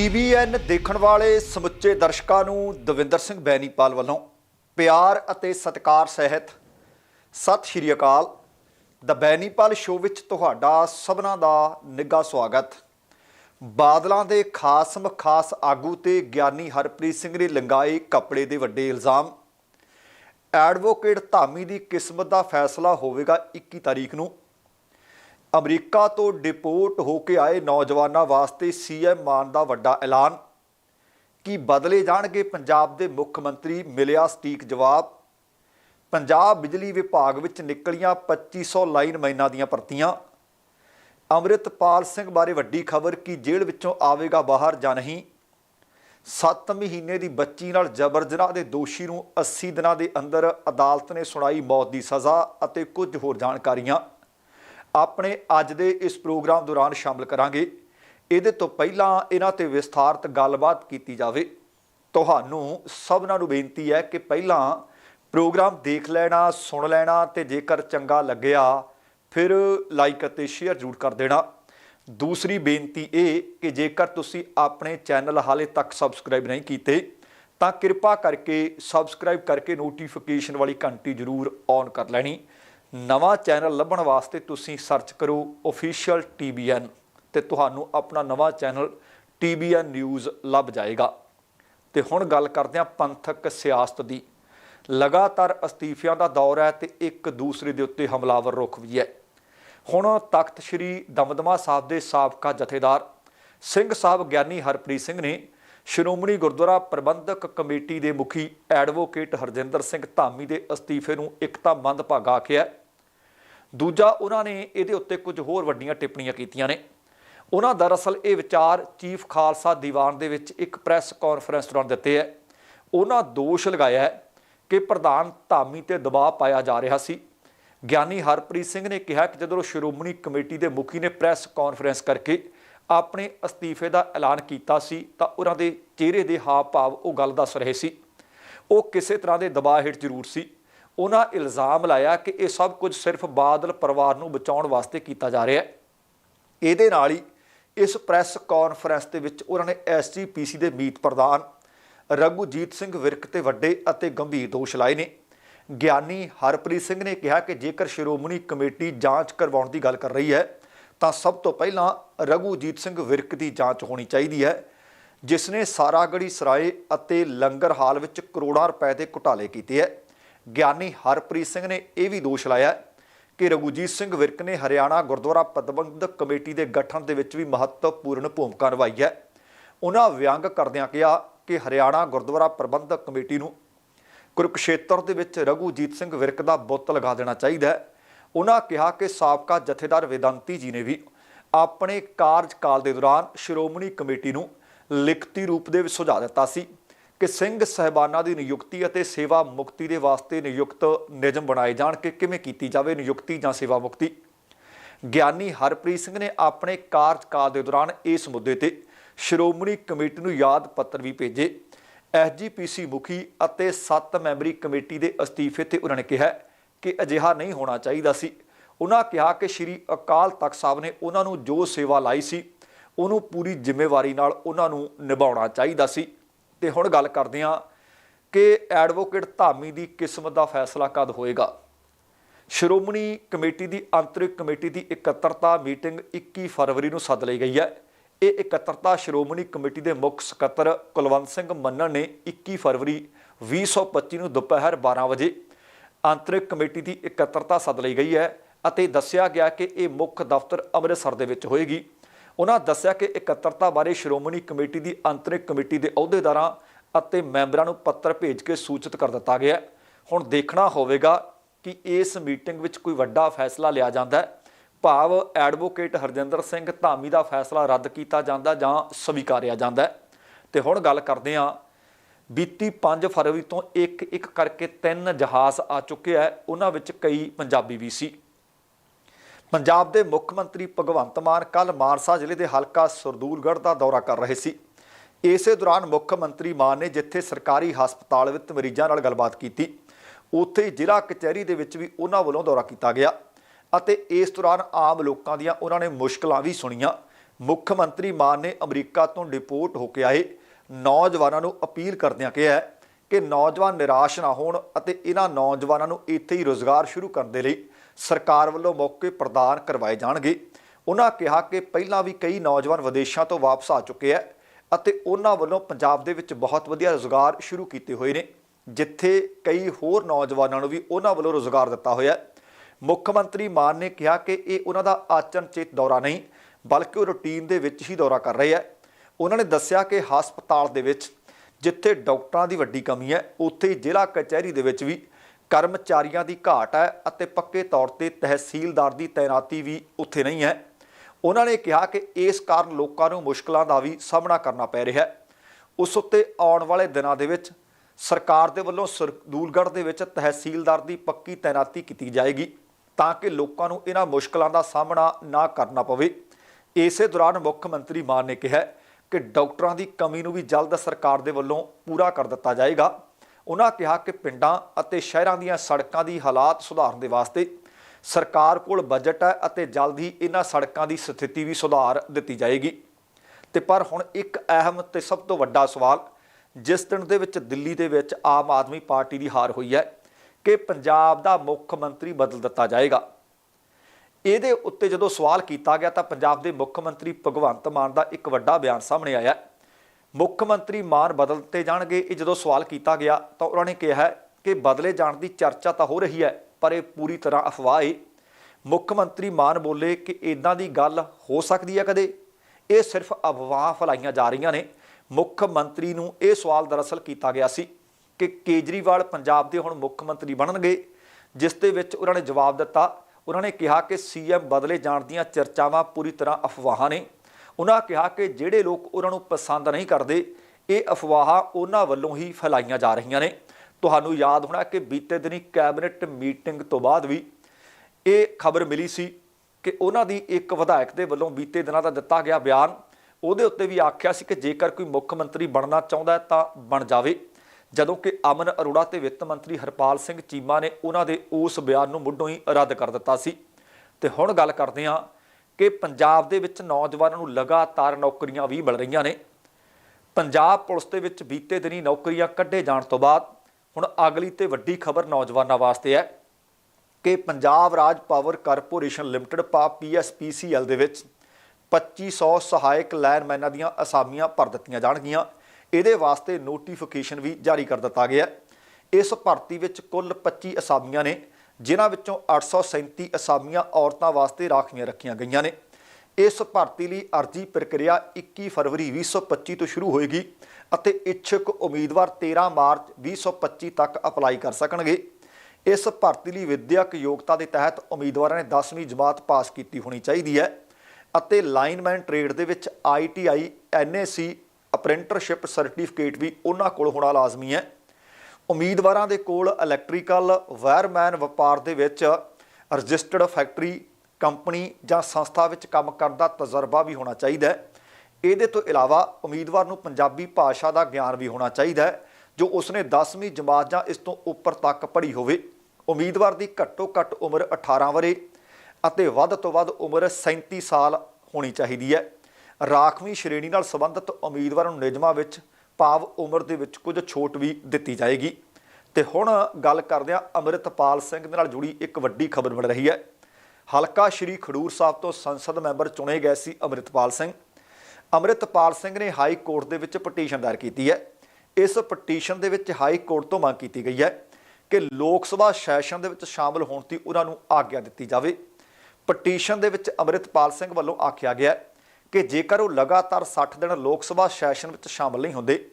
TVN ਦੇਖਣ ਵਾਲੇ ਸਮੁੱਚੇ ਦਰਸ਼ਕਾਂ ਨੂੰ ਦਵਿੰਦਰ ਸਿੰਘ ਬੈਨੀਪਾਲ ਵੱਲੋਂ ਪਿਆਰ ਅਤੇ ਸਤਿਕਾਰ ਸਹਿਤ ਸਤਿ ਸ਼੍ਰੀ ਅਕਾਲ। ਦ ਬੈਨੀਪਾਲ ਸ਼ੋਅ ਵਿੱਚ ਤੁਹਾਡਾ ਸਭਨਾਂ ਦਾ ਨਿੱਘਾ ਸਵਾਗਤ। ਬਾਦਲਾਂ ਦੇ ਖਾਸਮ ਖਾਸ ਆਗੂ ਤੇ ਗਿਆਨੀ ਹਰਪ੍ਰੀਤ ਸਿੰਘ ਨੇ ਲੰਗਾਏ ਕੱਪੜੇ ਦੇ ਵੱਡੇ ਇਲਜ਼ਾਮ। ਐਡਵੋਕੇਟ ਧਾਮੀ ਦੀ ਕਿਸਮਤ ਦਾ ਫੈਸਲਾ ਹੋਵੇਗਾ 21 ਤਾਰੀਖ ਨੂੰ। ਅਮਰੀਕਾ ਤੋਂ ਡਿਪੋਰਟ ਹੋ ਕੇ ਆਏ ਨੌਜਵਾਨਾਂ ਵਾਸਤੇ ਸੀਐਮ ਮਾਨ ਦਾ ਵੱਡਾ ਐਲਾਨ। ਕੀ ਬਦਲੇ ਜਾਣਗੇ ਪੰਜਾਬ ਦੇ ਮੁੱਖ ਮੰਤਰੀ? ਮਿਲਿਆ ਸਟੀਕ ਜਵਾਬ। ਪੰਜਾਬ ਬਿਜਲੀ ਵਿਭਾਗ ਵਿੱਚ ਨਿਕਲੀਆਂ 2500 ਲਾਈਨ ਮੈਨਾਂ ਦੀਆਂ ਭਰਤੀਆਂ। ਅੰਮ੍ਰਿਤਪਾਲ ਸਿੰਘ ਬਾਰੇ ਵੱਡੀ ਖਬਰ, ਕਿ ਜੇਲ੍ਹ ਵਿੱਚੋਂ ਆਵੇਗਾ ਬਾਹਰ ਜਾਂ ਨਹੀਂ? 7 ਮਹੀਨੇ ਦੀ ਬੱਚੀ ਨਾਲ ਜਬਰ ਜਨਾਹ ਦੇ ਦੋਸ਼ੀ ਨੂੰ 80 ਦਿਨਾਂ ਦੇ ਅੰਦਰ ਅਦਾਲਤ ਨੇ ਸੁਣਾਈ ਮੌਤ ਦੀ ਸਜ਼ਾ ਅਤੇ ਕੁਝ ਹੋਰ ਜਾਣਕਾਰੀਆਂ। ਆਪਣੇ ਅੱਜ ਦੇ ਇਸ ਪ੍ਰੋਗਰਾਮ ਦੌਰਾਨ ਸ਼ਾਮਲ ਕਰਾਂਗੇ। ਇਹਦੇ ਤੋਂ ਪਹਿਲਾਂ ਇਹਨਾਂ ਤੇ ਵਿਸਥਾਰਤ ਗੱਲਬਾਤ ਕੀਤੀ ਜਾਵੇ। ਤੁਹਾਨੂੰ ਸਭਨਾਂ ਨੂੰ ਬੇਨਤੀ ਹੈ ਕਿ ਪਹਿਲਾਂ ਪ੍ਰੋਗਰਾਮ ਦੇਖ ਲੈਣਾ, ਸੁਣ ਲੈਣਾ ਤੇ ਜੇਕਰ ਚੰਗਾ ਲੱਗਿਆ, ਫਿਰ ਲਾਈਕ ਅਤੇ ਸ਼ੇਅਰ ਜ਼ਰੂਰ ਕਰ ਦੇਣਾ। ਦੂਸਰੀ ਬੇਨਤੀ ਇਹ ਕਿ ਜੇਕਰ ਤੁਸੀਂ ਆਪਣੇ ਚੈਨਲ ਹਾਲੇ ਤੱਕ ਸਬਸਕ੍ਰਾਈਬ ਨਹੀਂ ਕੀਤੇ, ਤਾਂ ਕਿਰਪਾ ਕਰਕੇ ਸਬਸਕ੍ਰਾਈਬ ਕਰਕੇ ਨੋਟੀਫਿਕੇਸ਼ਨ ਵਾਲੀ ਘੰਟੀ ਜ਼ਰੂਰ ਔਨ ਕਰ ਲੈਣੀ। ਨਵਾਂ ਚੈਨਲ ਲੱਭਣ ਵਾਸਤੇ ਤੁਸੀਂ ਸਰਚ ਕਰੋ ਅਫੀਸ਼ੀਅਲ TBN ਤੇ ਤੁਹਾਨੂੰ ਆਪਣਾ ਨਵਾਂ ਚੈਨਲ TBN ਨਿਊਜ਼ ਲੱਭ ਜਾਏਗਾ। ਤੇ ਹੁਣ ਗੱਲ ਕਰਦੇ ਹਾਂ ਪੰਥਕ ਸਿਆਸਤ ਦੀ। ਲਗਾਤਾਰ ਅਸਤੀਫਿਆਂ ਦਾ ਦੌਰ ਹੈ ਤੇ ਇੱਕ ਦੂਸਰੇ ਦੇ ਉੱਤੇ ਹਮਲਾਵਰ ਰੁਖ ਵੀ ਹੈ। ਹੁਣ ਤਖਤ ਸ੍ਰੀ ਦਮਦਮਾ ਸਾਹਿਬ ਦੇ ਸਾਬਕਾ ਜਥੇਦਾਰ ਸਿੰਘ ਸਾਹਿਬ ਗਿਆਨੀ ਹਰਪ੍ਰੀਤ ਸਿੰਘ ਨੇ ਸ਼੍ਰੋਮਣੀ ਗੁਰਦੁਆਰਾ ਪ੍ਰਬੰਧਕ ਕਮੇਟੀ ਦੇ ਮੁਖੀ ਐਡਵੋਕੇਟ ਹਰਜਿੰਦਰ ਸਿੰਘ ਧਾਮੀ ਦੇ ਅਸਤੀਫੇ ਨੂੰ ਇੱਕ ਤਾਂ ਮੰਦਭਾਗਾ ਆਖਿਆ ਦੂਜਾ, ਉਹਨਾਂ ਨੇ ਇਹਦੇ ਉੱਤੇ ਕੁਝ ਹੋਰ ਵੱਡੀਆਂ ਟਿੱਪਣੀਆਂ ਕੀਤੀਆਂ ਨੇ। ਉਹਨਾਂ ਦਰਅਸਲ ਇਹ ਵਿਚਾਰ ਚੀਫ ਖਾਲਸਾ ਦੀਵਾਨ ਦੇ ਵਿੱਚ ਇੱਕ ਪ੍ਰੈਸ ਕਾਨਫਰੰਸ ਦੌਰਾਨ ਦਿੱਤੇ ਹੈ। ਉਹਨਾਂ ਦੋਸ਼ ਲਗਾਇਆ ਹੈ ਕਿ ਪ੍ਰਧਾਨ ਧਾਮੀ ਤੇ ਦਬਾਅ ਪਾਇਆ ਜਾ ਰਿਹਾ ਸੀ। ਗਿਆਨੀ ਹਰਪ੍ਰੀਤ ਸਿੰਘ ਨੇ ਕਿਹਾ ਕਿ ਜਦੋਂ ਸ਼੍ਰੋਮਣੀ ਕਮੇਟੀ ਦੇ ਮੁਖੀ ਨੇ ਪ੍ਰੈਸ ਕਾਨਫਰੰਸ ਕਰਕੇ ਆਪਣੇ ਅਸਤੀਫੇ ਦਾ ਐਲਾਨ ਕੀਤਾ ਸੀ, ਤਾਂ ਉਹਨਾਂ ਦੇ ਚਿਹਰੇ ਦੇ ਹਾਵ ਭਾਵ ਉਹ ਗੱਲ ਦੱਸ ਰਹੇ ਸੀ। ਉਹ ਕਿਸੇ ਤਰ੍ਹਾਂ ਦੇ ਦਬਾਅ ਹੇਠ ਜ਼ਰੂਰ ਸੀ। ਉਹਨਾਂ ਇਲਜ਼ਾਮ ਲਾਇਆ ਕਿ ਇਹ ਸਭ ਕੁਝ ਸਿਰਫ ਬਾਦਲ ਪਰਿਵਾਰ ਨੂੰ ਬਚਾਉਣ ਵਾਸਤੇ ਕੀਤਾ ਜਾ ਰਿਹਾ ਹੈ। ਇਹਦੇ ਨਾਲ ਹੀ ਇਸ ਪ੍ਰੈਸ ਕਾਨਫਰੰਸ ਦੇ ਵਿੱਚ ਉਹਨਾਂ ਨੇ ਐਸਜੀਪੀਸੀ ਦੇ ਮੀਤ ਪ੍ਰਧਾਨ ਰਘੂਜੀਤ ਸਿੰਘ ਵਿਰਕ ਤੇ ਵੱਡੇ ਅਤੇ ਗੰਭੀਰ ਦੋਸ਼ ਲਾਏ ਨੇ। ਗਿਆਨੀ ਹਰਪ੍ਰੀਤ ਸਿੰਘ ਨੇ ਕਿਹਾ ਕਿ ਜੇਕਰ ਸ਼੍ਰੋਮਣੀ ਕਮੇਟੀ ਜਾਂਚ ਕਰਵਾਉਣ ਦੀ ਗੱਲ ਕਰ ਰਹੀ ਹੈ, ਤਾਂ ਸਭ ਤੋਂ ਪਹਿਲਾਂ ਰਘੂਜੀਤ ਸਿੰਘ ਵਿਰਕ ਦੀ ਜਾਂਚ ਹੋਣੀ ਚਾਹੀਦੀ ਹੈ, ਜਿਸ ਨੇ ਸਾਰਾਗੜੀ ਸਰਾਏ ਅਤੇ ਲੰਗਰ ਹਾਲ ਵਿੱਚ ਕਰੋੜਾਂ ਰੁਪਏ ਦੇ ਘੁਟਾਲੇ ਕੀਤੇ ਹੈ। ਗਿਆਨੀ ਹਰਪ੍ਰੀਤ ਸਿੰਘ ਨੇ ਇਹ ਵੀ ਦੋਸ਼ ਲਾਇਆ ਕਿ ਰਘੂਜੀਤ ਸਿੰਘ ਵਿਰਕ ਨੇ ਹਰਿਆਣਾ ਗੁਰਦੁਆਰਾ ਪ੍ਰਬੰਧਕ ਕਮੇਟੀ ਦੇ ਗਠਨ ਦੇ ਵਿੱਚ ਵੀ ਮਹੱਤਵਪੂਰਨ ਭੂਮਿਕਾ ਨਿਭਾਈ ਹੈ। ਉਹਨਾਂ ਵਿਅੰਗ ਕਰਦਿਆਂ ਕਿਹਾ ਕਿ ਹਰਿਆਣਾ ਗੁਰਦੁਆਰਾ ਪ੍ਰਬੰਧਕ ਕਮੇਟੀ ਨੂੰ ਕੁਰਕਸ਼ੇਤਰ ਦੇ ਵਿੱਚ ਰਘੂਜੀਤ ਸਿੰਘ ਵਿਰਕ ਦਾ ਬੁੱਤ ਲਗਾ ਦੇਣਾ ਚਾਹੀਦਾ ਹੈ। ਉਹਨਾਂ ਕਿਹਾ ਕਿ ਸਾਬਕਾ ਜਥੇਦਾਰ ਵੇਦਾਂਤੀ ਜੀ ਨੇ ਵੀ ਆਪਣੇ ਕਾਰਜਕਾਲ ਦੇ ਦੌਰਾਨ ਸ਼੍ਰੋਮਣੀ ਕਮੇਟੀ ਨੂੰ ਲਿਖਤੀ ਰੂਪ ਦੇ ਵਿੱਚ ਸੁਝਾਅ ਦਿੱਤਾ ਸੀ। ਕਿ ਸਿੰਘ ਸਹਿਬਾਨਾਂ ਦੀ ਨਿਯੁਕਤੀ ਅਤੇ ਸੇਵਾ ਮੁਕਤੀ ਦੇ ਵਾਸਤੇ ਨਿਯੁਕਤ ਨਿਯਮ ਬਣਾਏ ਜਾਣ ਕਿ ਕਿਵੇਂ ਕੀਤੀ ਜਾਵੇ ਨਿਯੁਕਤੀ ਜਾਂ ਸੇਵਾ ਮੁਕਤੀ? ਗਿਆਨੀ ਹਰਪ੍ਰੀਤ ਸਿੰਘ ਨੇ ਆਪਣੇ ਕਾਰਜਕਾਲ ਦੇ ਦੌਰਾਨ ਇਸ ਮੁੱਦੇ ਤੇ ਸ਼੍ਰੋਮਣੀ ਕਮੇਟੀ ਨੂੰ ਯਾਦ ਪੱਤਰ ਵੀ ਭੇਜੇ। ਐਸਜੀਪੀਸੀ ਮੁਖੀ ਅਤੇ 7 ਮੈਂਬਰੀ ਕਮੇਟੀ ਦੇ ਅਸਤੀਫੇ ਤੇ ਉਹਨਾਂ ਨੇ ਕਿਹਾ ਕਿ ਅਜਿਹਾ ਨਹੀਂ ਹੋਣਾ ਚਾਹੀਦਾ ਸੀ। ਉਹਨਾਂ ਕਿਹਾ ਕਿ ਸ਼੍ਰੀ ਅਕਾਲ ਤਖਤ ਸਾਹਿਬ ਨੇ ਉਹਨਾਂ ਨੂੰ ਜੋ ਸੇਵਾ ਲਾਈ ਸੀ, ਉਹਨੂੰ ਪੂਰੀ ਜ਼ਿੰਮੇਵਾਰੀ ਨਾਲ ਉਹਨਾਂ ਨੂੰ ਨਿਭਾਉਣਾ ਚਾਹੀਦਾ ਸੀ। ਤੇ ਹੁਣ ਗੱਲ ਕਰਦੇ ਹਾਂ ਕਿ ਐਡਵੋਕੇਟ ਧਾਮੀ ਦੀ ਕਿਸਮਤ ਦਾ ਫੈਸਲਾ ਕਦ ਹੋਏਗਾ। ਸ਼੍ਰੋਮਣੀ ਕਮੇਟੀ ਦੀ ਅੰਤਰਿਕ ਕਮੇਟੀ ਦੀ ਇਕੱਤਰਤਾ ਮੀਟਿੰਗ 21 ਫਰਵਰੀ ਨੂੰ ਸੱਦ ਲਈ ਗਈ ਹੈ। ਇਹ ਇਕੱਤਰਤਾ ਸ਼੍ਰੋਮਣੀ ਕਮੇਟੀ ਦੇ ਮੁੱਖ ਸਕੱਤਰ ਕੁਲਵੰਤ ਸਿੰਘ ਮੰਨਣ ਨੇ 21 ਫਰਵਰੀ 2025 ਨੂੰ ਦੁਪਹਿਰ 12 ਵਜੇ ਅੰਤਰਿਕ ਕਮੇਟੀ ਦੀ ਇਕੱਤਰਤਾ ਸੱਦ ਲਈ ਗਈ ਹੈ ਅਤੇ ਦੱਸਿਆ ਗਿਆ ਕਿ ਇਹ ਮੁੱਖ ਦਫ਼ਤਰ ਅੰਮ੍ਰਿਤਸਰ ਦੇ ਵਿੱਚ ਹੋਏਗੀ। ਉਹਨਾਂ ਦੱਸਿਆ ਕਿ ਇਕੱਤਰਤਾ ਬਾਰੇ ਸ਼੍ਰੋਮਣੀ ਕਮੇਟੀ ਦੀ ਅੰਤਰਿਕ ਕਮੇਟੀ ਦੇ ਅਹੁਦੇਦਾਰਾਂ ਅਤੇ ਮੈਂਬਰਾਂ ਨੂੰ ਪੱਤਰ ਭੇਜ ਕੇ ਸੂਚਿਤ ਕਰ ਦਿੱਤਾ ਗਿਆ ਹੁਣ ਦੇਖਣਾ ਹੋਵੇਗਾ ਕਿ ਇਸ ਮੀਟਿੰਗ ਵਿੱਚ ਕੋਈ ਵੱਡਾ ਫੈਸਲਾ ਲਿਆ ਜਾਂਦਾ ਹੈ। ਭਾਵ ਐਡਵੋਕੇਟ ਹਰਜਿੰਦਰ ਸਿੰਘ ਧਾਮੀ ਦਾ ਫੈਸਲਾ ਰੱਦ ਕੀਤਾ ਜਾਂਦਾ ਜਾਂ ਸਵੀਕਾਰਿਆ ਜਾਂਦਾ ਹੈ। ਤੇ ਹੁਣ ਗੱਲ ਕਰਦੇ ਹਾਂ, ਬੀਤੀ 5 ਫਰਵਰੀ ਤੋਂ ਇੱਕ ਇੱਕ ਕਰਕੇ ਤਿੰਨ ਜਹਾਜ਼ ਆ ਚੁੱਕੇ ਹੈ। ਉਹਨਾਂ ਵਿੱਚ ਕਈ ਪੰਜਾਬੀ ਵੀ ਸੀ। ਪੰਜਾਬ ਦੇ ਮੁੱਖ ਮੰਤਰੀ ਭਗਵੰਤ ਮਾਨ ਕੱਲ ਮਾਨਸਾ ਜ਼ਿਲ੍ਹੇ ਦੇ ਹਲਕਾ ਸਰਦੂਲਗੜ੍ਹ ਦਾ ਦੌਰਾ ਕਰ ਰਹੇ ਸੀ। ਇਸੇ ਦੌਰਾਨ ਮੁੱਖ ਮੰਤਰੀ ਮਾਨ ਨੇ ਜਿੱਥੇ ਸਰਕਾਰੀ ਹਸਪਤਾਲ ਵਿੱਚ ਮਰੀਜ਼ਾਂ ਨਾਲ ਗੱਲਬਾਤ ਕੀਤੀ, ਉੱਥੇ ਹੀ ਜ਼ਿਲ੍ਹਾ ਕਚਹਿਰੀ ਦੇ ਵਿੱਚ ਵੀ ਉਹਨਾਂ ਵੱਲੋਂ ਦੌਰਾ ਕੀਤਾ ਗਿਆ ਅਤੇ ਇਸ ਦੌਰਾਨ ਆਮ ਲੋਕਾਂ ਦੀਆਂ ਉਹਨਾਂ ਨੇ ਮੁਸ਼ਕਲਾਂ ਵੀ ਸੁਣੀਆਂ। ਮੁੱਖ ਮੰਤਰੀ ਮਾਨ ਨੇ ਅਮਰੀਕਾ ਤੋਂ ਡਿਪੋਰਟ ਹੋ ਕੇ ਆਏ। ਨੌਜਵਾਨਾਂ ਨੂੰ ਅਪੀਲ ਕਰਦਿਆਂ ਕਿਹਾ ਕਿ ਨੌਜਵਾਨ ਨਿਰਾਸ਼ ਨਾ ਹੋਣ ਅਤੇ ਇਹਨਾਂ ਨੌਜਵਾਨਾਂ ਨੂੰ ਇੱਥੇ ਹੀ ਰੋਜ਼ਗਾਰ ਸ਼ੁਰੂ ਕਰਨ ਦੇ ਲਈ ਸਰਕਾਰ ਵੱਲੋਂ ਮੌਕੇ ਪ੍ਰਦਾਨ ਕਰਵਾਏ ਜਾਣਗੇ। ਉਹਨਾਂ ਕਿਹਾ ਕਿ ਪਹਿਲਾਂ ਵੀ ਕਈ ਨੌਜਵਾਨ ਵਿਦੇਸ਼ਾਂ ਤੋਂ ਵਾਪਸ ਆ ਚੁੱਕੇ ਹੈ ਅਤੇ ਉਹਨਾਂ ਵੱਲੋਂ ਪੰਜਾਬ ਦੇ ਵਿੱਚ ਬਹੁਤ ਵਧੀਆ ਰੋਜ਼ਗਾਰ ਸ਼ੁਰੂ ਕੀਤੇ ਹੋਏ ਨੇ, ਜਿੱਥੇ ਕਈ ਹੋਰ ਨੌਜਵਾਨਾਂ ਨੂੰ ਵੀ ਉਹਨਾਂ ਵੱਲੋਂ ਰੋਜ਼ਗਾਰ ਦਿੱਤਾ ਹੋਇਆ ਮੁੱਖ ਮੰਤਰੀ ਮਾਨ ਨੇ ਕਿਹਾ ਕਿ ਇਹ ਉਹਨਾਂ ਦਾ ਆਚਨਚੇਤ ਦੌਰਾ ਨਹੀਂ, ਬਲਕਿ ਉਹ ਰੂਟੀਨ ਦੇ ਵਿੱਚ ਹੀ ਦੌਰਾ ਕਰ ਰਹੇ ਹੈ ਉਹਨਾਂ ਨੇ ਦੱਸਿਆ ਕਿ ਹਸਪਤਾਲ ਦੇ ਵਿੱਚ, ਜਿੱਥੇ ਡਾਕਟਰਾਂ ਦੀ ਵੱਡੀ ਕਮੀ ਹੈ ਉੱਥੇ ਹੀ ਜ਼ਿਲ੍ਹਾ ਕਚਹਿਰੀ ਦੇ ਵਿੱਚ ਵੀ ਕਰਮਚਾਰੀਆਂ ਦੀ ਘਾਟ ਹੈ ਅਤੇ ਪੱਕੇ ਤੌਰ ਤੇ ਤਹਿਸੀਲਦਾਰ ਦੀ ਤਾਇਨਾਤੀ ਵੀ ਉੱਥੇ ਨਹੀਂ ਹੈ। ਉਹਨਾਂ ਨੇ ਕਿਹਾ ਕਿ ਇਸ ਕਾਰਨ ਲੋਕਾਂ ਨੂੰ ਮੁਸ਼ਕਲਾਂ ਦਾ ਵੀ ਸਾਹਮਣਾ ਕਰਨਾ ਪੈ ਰਿਹਾ ਹੈ। ਉਸ ਉੱਤੇ ਆਉਣ ਵਾਲੇ ਦਿਨਾਂ ਦੇ ਵਿੱਚ ਸਰਕਾਰ ਦੇ ਵੱਲੋਂ ਸਰਦੂਲਗੜ੍ਹ ਦੇ ਵਿੱਚ ਤਹਿਸੀਲਦਾਰ ਦੀ ਪੱਕੀ ਤਾਇਨਾਤੀ ਕੀਤੀ ਜਾਏਗੀ ਤਾਂ ਕਿ ਲੋਕਾਂ ਨੂੰ ਇਹਨਾਂ ਮੁਸ਼ਕਲਾਂ ਦਾ ਸਾਹਮਣਾ ਨਾ ਕਰਨਾ ਪਵੇ। ਇਸੇ ਦੌਰਾਨ ਮੁੱਖ ਮੰਤਰੀ ਮਾਨ ਨੇ ਕਿਹਾ ਕਿ ਡਾਕਟਰਾਂ ਦੀ ਕਮੀ ਨੂੰ ਵੀ ਜਲਦ ਸਰਕਾਰ ਦੇ ਵੱਲੋਂ ਪੂਰਾ ਕਰ ਦਿੱਤਾ ਜਾਏਗਾ। ਉਹਨਾਂ ਕਿਹਾ ਕਿ ਪਿੰਡਾਂ ਅਤੇ ਸ਼ਹਿਰਾਂ ਦੀਆਂ ਸੜਕਾਂ ਦੀ ਹਾਲਾਤ ਸੁਧਾਰਨ ਦੇ ਵਾਸਤੇ ਸਰਕਾਰ ਕੋਲ ਬਜਟ ਹੈ ਅਤੇ ਜਲਦ ਹੀ ਇਹਨਾਂ ਸੜਕਾਂ ਦੀ ਸਥਿਤੀ ਵੀ ਸੁਧਾਰ ਦਿੱਤੀ ਜਾਏਗੀ। ਤੇ ਪਰ ਹੁਣ ਇੱਕ ਅਹਿਮ ਤੇ ਸਭ ਤੋਂ ਵੱਡਾ ਸਵਾਲ, ਜਿਸ ਦਿਨ ਦੇ ਵਿੱਚ ਦਿੱਲੀ ਦੇ ਵਿੱਚ ਆਮ ਆਦਮੀ ਪਾਰਟੀ ਦੀ ਹਾਰ ਹੋਈ ਹੈ, ਕਿ ਪੰਜਾਬ ਦਾ ਮੁੱਖ ਮੰਤਰੀ ਬਦਲ ਦਿੱਤਾ ਜਾਏਗਾ। ਇਹਦੇ ਉੱਤੇ ਜਦੋਂ ਸਵਾਲ ਕੀਤਾ ਗਿਆ ਤਾਂ ਪੰਜਾਬ ਦੇ ਮੁੱਖ ਮੰਤਰੀ ਭਗਵੰਤ ਮਾਨ ਦਾ ਇੱਕ ਵੱਡਾ ਬਿਆਨ ਸਾਹਮਣੇ ਆਇਆ ਮੁੱਖ ਮੰਤਰੀ ਮਾਨ ਬਦਲ ਦਿੱਤੇ ਜਾਣਗੇ। ਇਹ ਜਦੋਂ ਸਵਾਲ ਕੀਤਾ ਗਿਆ ਤਾਂ ਉਹਨਾਂ ਨੇ ਕਿਹਾ ਕਿ ਬਦਲੇ ਜਾਣ ਦੀ ਚਰਚਾ ਤਾਂ ਹੋ ਰਹੀ ਹੈ, ਪਰ ਇਹ ਪੂਰੀ ਤਰ੍ਹਾਂ ਅਫਵਾਹ ਹੈ ਮੁੱਖ ਮੰਤਰੀ ਮਾਨ ਬੋਲੇ ਕਿ ਇਦਾਂ ਦੀ ਗੱਲ ਹੋ ਸਕਦੀ ਹੈ ਕਦੇ। ਇਹ ਸਿਰਫ ਅਫਵਾਹ ਫੈਲਾਈਆਂ ਜਾ ਰਹੀਆਂ ਨੇ। ਮੁੱਖ ਮੰਤਰੀ ਨੂੰ ਇਹ ਸਵਾਲ ਦਰਅਸਲ ਕੀਤਾ ਗਿਆ ਸੀ ਕਿ ਕੇਜਰੀਵਾਲ ਪੰਜਾਬ ਦੇ ਹੁਣ ਮੁੱਖ ਮੰਤਰੀ ਬਣਨਗੇ, ਜਿਸ ਦੇ ਵਿੱਚ ਉਹਨਾਂ ਨੇ ਜਵਾਬ ਦਿੱਤਾ। ਉਹਨਾਂ ਨੇ ਕਿਹਾ ਕਿ ਸੀਐਮ ਬਦਲੇ ਜਾਣ ਦੀਆਂ ਚਰਚਾਵਾਂ ਪੂਰੀ ਤਰ੍ਹਾਂ ਅਫਵਾਹਾਂ ਨੇ। ਉਹਨਾਂ ਕਿਹਾ ਕਿ ਜਿਹੜੇ ਲੋਕ ਉਹਨਾਂ ਨੂੰ ਪਸੰਦ ਨਹੀਂ ਕਰਦੇ, ਇਹ ਅਫਵਾਹਾਂ ਉਹਨਾਂ ਵੱਲੋਂ ਹੀ ਫੈਲਾਈਆਂ ਜਾ ਰਹੀਆਂ ਨੇ। ਤੁਹਾਨੂੰ ਯਾਦ ਹੋਣਾ ਕਿ ਬੀਤੇ ਦਿਨੀ ਕੈਬਨਿਟ ਮੀਟਿੰਗ ਤੋਂ ਬਾਅਦ ਵੀ ਇਹ ਖਬਰ ਮਿਲੀ ਸੀ ਕਿ ਉਹਨਾਂ ਦੀ ਇੱਕ ਵਿਧਾਇਕ ਦੇ ਵੱਲੋਂ ਬੀਤੇ ਦਿਨਾਂ ਦਾ ਦਿੱਤਾ ਗਿਆ ਬਿਆਨ, ਉਹਦੇ ਉੱਤੇ ਵੀ ਆਖਿਆ ਸੀ ਕਿ ਜੇਕਰ ਕੋਈ ਮੁੱਖ ਮੰਤਰੀ ਬਣਨਾ ਚਾਹੁੰਦਾ ਹੈ ਤਾਂ ਬਣ ਜਾਵੇ। ਜਦੋਂ ਕਿ ਅਮਨ ਅਰੋੜਾ ਤੇ ਵਿੱਤ ਮੰਤਰੀ ਹਰਪਾਲ ਸਿੰਘ ਚੀਮਾ ਨੇ ਉਹਨਾਂ ਦੇ ਉਸ ਬਿਆਨ ਨੂੰ ਮੁੱਢੋਂ ਹੀ ਰੱਦ ਕਰ ਦਿੱਤਾ ਸੀ। ਤੇ ਹੁਣ ਗੱਲ ਕਰਦੇ ਹਾਂ ਕਿ ਪੰਜਾਬ ਦੇ ਵਿੱਚ ਨੌਜਵਾਨਾਂ ਨੂੰ ਲਗਾਤਾਰ ਨੌਕਰੀਆਂ ਵੀ ਮਿਲ ਰਹੀਆਂ ਨੇ। ਪੰਜਾਬ ਪੁਲਿਸ ਦੇ ਵਿੱਚ ਬੀਤੇ ਦਿਨੀ ਨੌਕਰੀਆਂ ਕੱਢੇ ਜਾਣ ਤੋਂ ਬਾਅਦ ਹੁਣ ਅਗਲੀ ਤੇ ਵੱਡੀ ਖਬਰ ਨੌਜਵਾਨਾਂ ਵਾਸਤੇ ਹੈ ਕਿ Punjab Raj power corporation limited ਪਾ ਪੀਐਸਪੀਸੀਐਲ ਦੇ ਵਿੱਚ 2500 ਸਹਾਇਕ ਲਾਇਨਮੈਨਾਂ ਦੀਆਂ ਅਸਾਮੀਆਂ ਭਰ ਦਿੱਤੀਆਂ ਜਾਣਗੀਆਂ। ਇਹਦੇ ਵਾਸਤੇ ਨੋਟੀਫਿਕੇਸ਼ਨ ਵੀ ਜਾਰੀ ਕਰ ਦਿੱਤਾ ਗਿਆ। ਇਸ ਭਰਤੀ ਵਿੱਚ ਕੁੱਲ 25 ਅਸਾਮੀਆਂ ਨੇ। ਜਿਨ੍ਹਾਂ ਵਿੱਚੋਂ 837 ਅਸਾਮੀਆਂ ਔਰਤਾਂ ਵਾਸਤੇ ਰਾਖਵੀਆਂ ਰੱਖੀਆਂ ਗਈਆਂ ਨੇ। ਇਸ ਭਰਤੀ ਲਈ ਅਰਜ਼ੀ ਪ੍ਰਕਿਰਿਆ 21 ਫਰਵਰੀ 2025 ਤੋਂ ਸ਼ੁਰੂ ਹੋਏਗੀ ਅਤੇ ਇੱਛੁਕ ਉਮੀਦਵਾਰ 13 ਮਾਰਚ 2025 ਤੱਕ ਅਪਲਾਈ ਕਰ ਸਕਣਗੇ। ਇਸ ਭਰਤੀ ਲਈ ਵਿਦਿਅਕ ਯੋਗਤਾ ਦੇ ਤਹਿਤ ਉਮੀਦਵਾਰਾਂ ਨੇ 10ਵੀਂ ਜਮਾਤ ਪਾਸ ਕੀਤੀ ਹੋਣੀ ਚਾਹੀਦੀ ਹੈ ਅਤੇ ਲਾਈਨਮੈਨ ਟ੍ਰੇਡ ਦੇ ਵਿੱਚ ITI NAC ਅਪ੍ਰੈਂਟਰਸ਼ਿਪ ਸਰਟੀਫਿਕੇਟ ਵੀ ਉਹਨਾਂ ਕੋਲ ਹੋਣਾ ਲਾਜ਼ਮੀ ਹੈ। ਉਮੀਦਵਾਰਾਂ ਦੇ ਕੋਲ ਇਲੈਕਟ੍ਰੀਕਲ ਵਾਇਰਮੈਨ ਵਪਾਰ ਦੇ ਵਿੱਚ ਰਜਿਸਟਰਡ ਫੈਕਟਰੀ ਕੰਪਨੀ ਜਾਂ ਸੰਸਥਾ ਵਿੱਚ ਕੰਮ ਕਰਨ ਦਾ ਤਜਰਬਾ ਵੀ ਹੋਣਾ ਚਾਹੀਦਾ ਹੈ। ਇਹਦੇ ਤੋਂ ਇਲਾਵਾ ਉਮੀਦਵਾਰ ਨੂੰ ਪੰਜਾਬੀ ਭਾਸ਼ਾ ਦਾ ਗਿਆਨ ਵੀ ਹੋਣਾ ਚਾਹੀਦਾ ਹੈ, ਜੋ ਉਸਨੇ 10ਵੀਂ ਜਮਾਤ ਜਾਂ ਇਸ ਤੋਂ ਉੱਪਰ ਤੱਕ ਪੜ੍ਹੀ ਹੋਵੇ। ਉਮੀਦਵਾਰ ਦੀ ਘੱਟੋ ਘੱਟ ਉਮਰ 18 ਵਰੇ ਅਤੇ ਵੱਧ ਤੋਂ ਵੱਧ ਉਮਰ 37 ਸਾਲ ਹੋਣੀ ਚਾਹੀਦੀ ਹੈ। ਰਾਖਵੀਂ ਸ਼੍ਰੇਣੀ ਨਾਲ ਸੰਬੰਧਿਤ ਉਮੀਦਵਾਰਾਂ ਨੂੰ ਨਿਯਮਾਂ ਵਿੱਚ ਭਾਵ ਉਮਰ ਦੇ ਵਿੱਚ ਕੁਝ ਛੋਟ ਵੀ ਦਿੱਤੀ ਜਾਏਗੀ। ਤੇ ਹੁਣ ਗੱਲ ਕਰਦੇ ਹਾਂ ਅੰਮ੍ਰਿਤਪਾਲ ਸਿੰਘ ਦੇ ਨਾਲ ਜੁੜੀ ਇੱਕ ਵੱਡੀ ਖਬਰ ਮਿਲ ਰਹੀ ਹੈ। ਹਲਕਾ ਸ਼੍ਰੀ ਖਡੂਰ ਸਾਹਿਬ ਤੋਂ ਸੰਸਦ ਮੈਂਬਰ ਚੁਣੇ ਗਏ ਸੀ ਅੰਮ੍ਰਿਤਪਾਲ ਸਿੰਘ। ਅੰਮ੍ਰਿਤਪਾਲ ਸਿੰਘ ਨੇ ਹਾਈ ਕੋਰਟ ਦੇ ਵਿੱਚ ਪਟੀਸ਼ਨ ਦਾਇਰ ਕੀਤੀ ਹੈ। ਇਸ ਪਟੀਸ਼ਨ ਦੇ ਵਿੱਚ ਹਾਈ ਕੋਰਟ ਤੋਂ ਮੰਗ ਕੀਤੀ ਗਈ ਹੈ ਕਿ ਲੋਕ ਸਭਾ ਸੈਸ਼ਨ ਦੇ ਵਿੱਚ ਸ਼ਾਮਲ ਹੋਣ ਦੀ ਉਹਨਾਂ ਨੂੰ ਆਗਿਆ ਦਿੱਤੀ ਜਾਵੇ। ਪਟੀਸ਼ਨ ਦੇ ਵਿੱਚ ਅੰਮ੍ਰਿਤਪਾਲ ਸਿੰਘ ਵੱਲੋਂ ਆਖਿਆ ਗਿਆ ਹੈ ਕਿ ਜੇਕਰ ਉਹ ਲਗਾਤਾਰ 60 ਦਿਨ ਲੋਕ ਸਭਾ ਸੈਸ਼ਨ ਵਿੱਚ ਸ਼ਾਮਲ ਨਹੀਂ ਹੁੰਦੇ,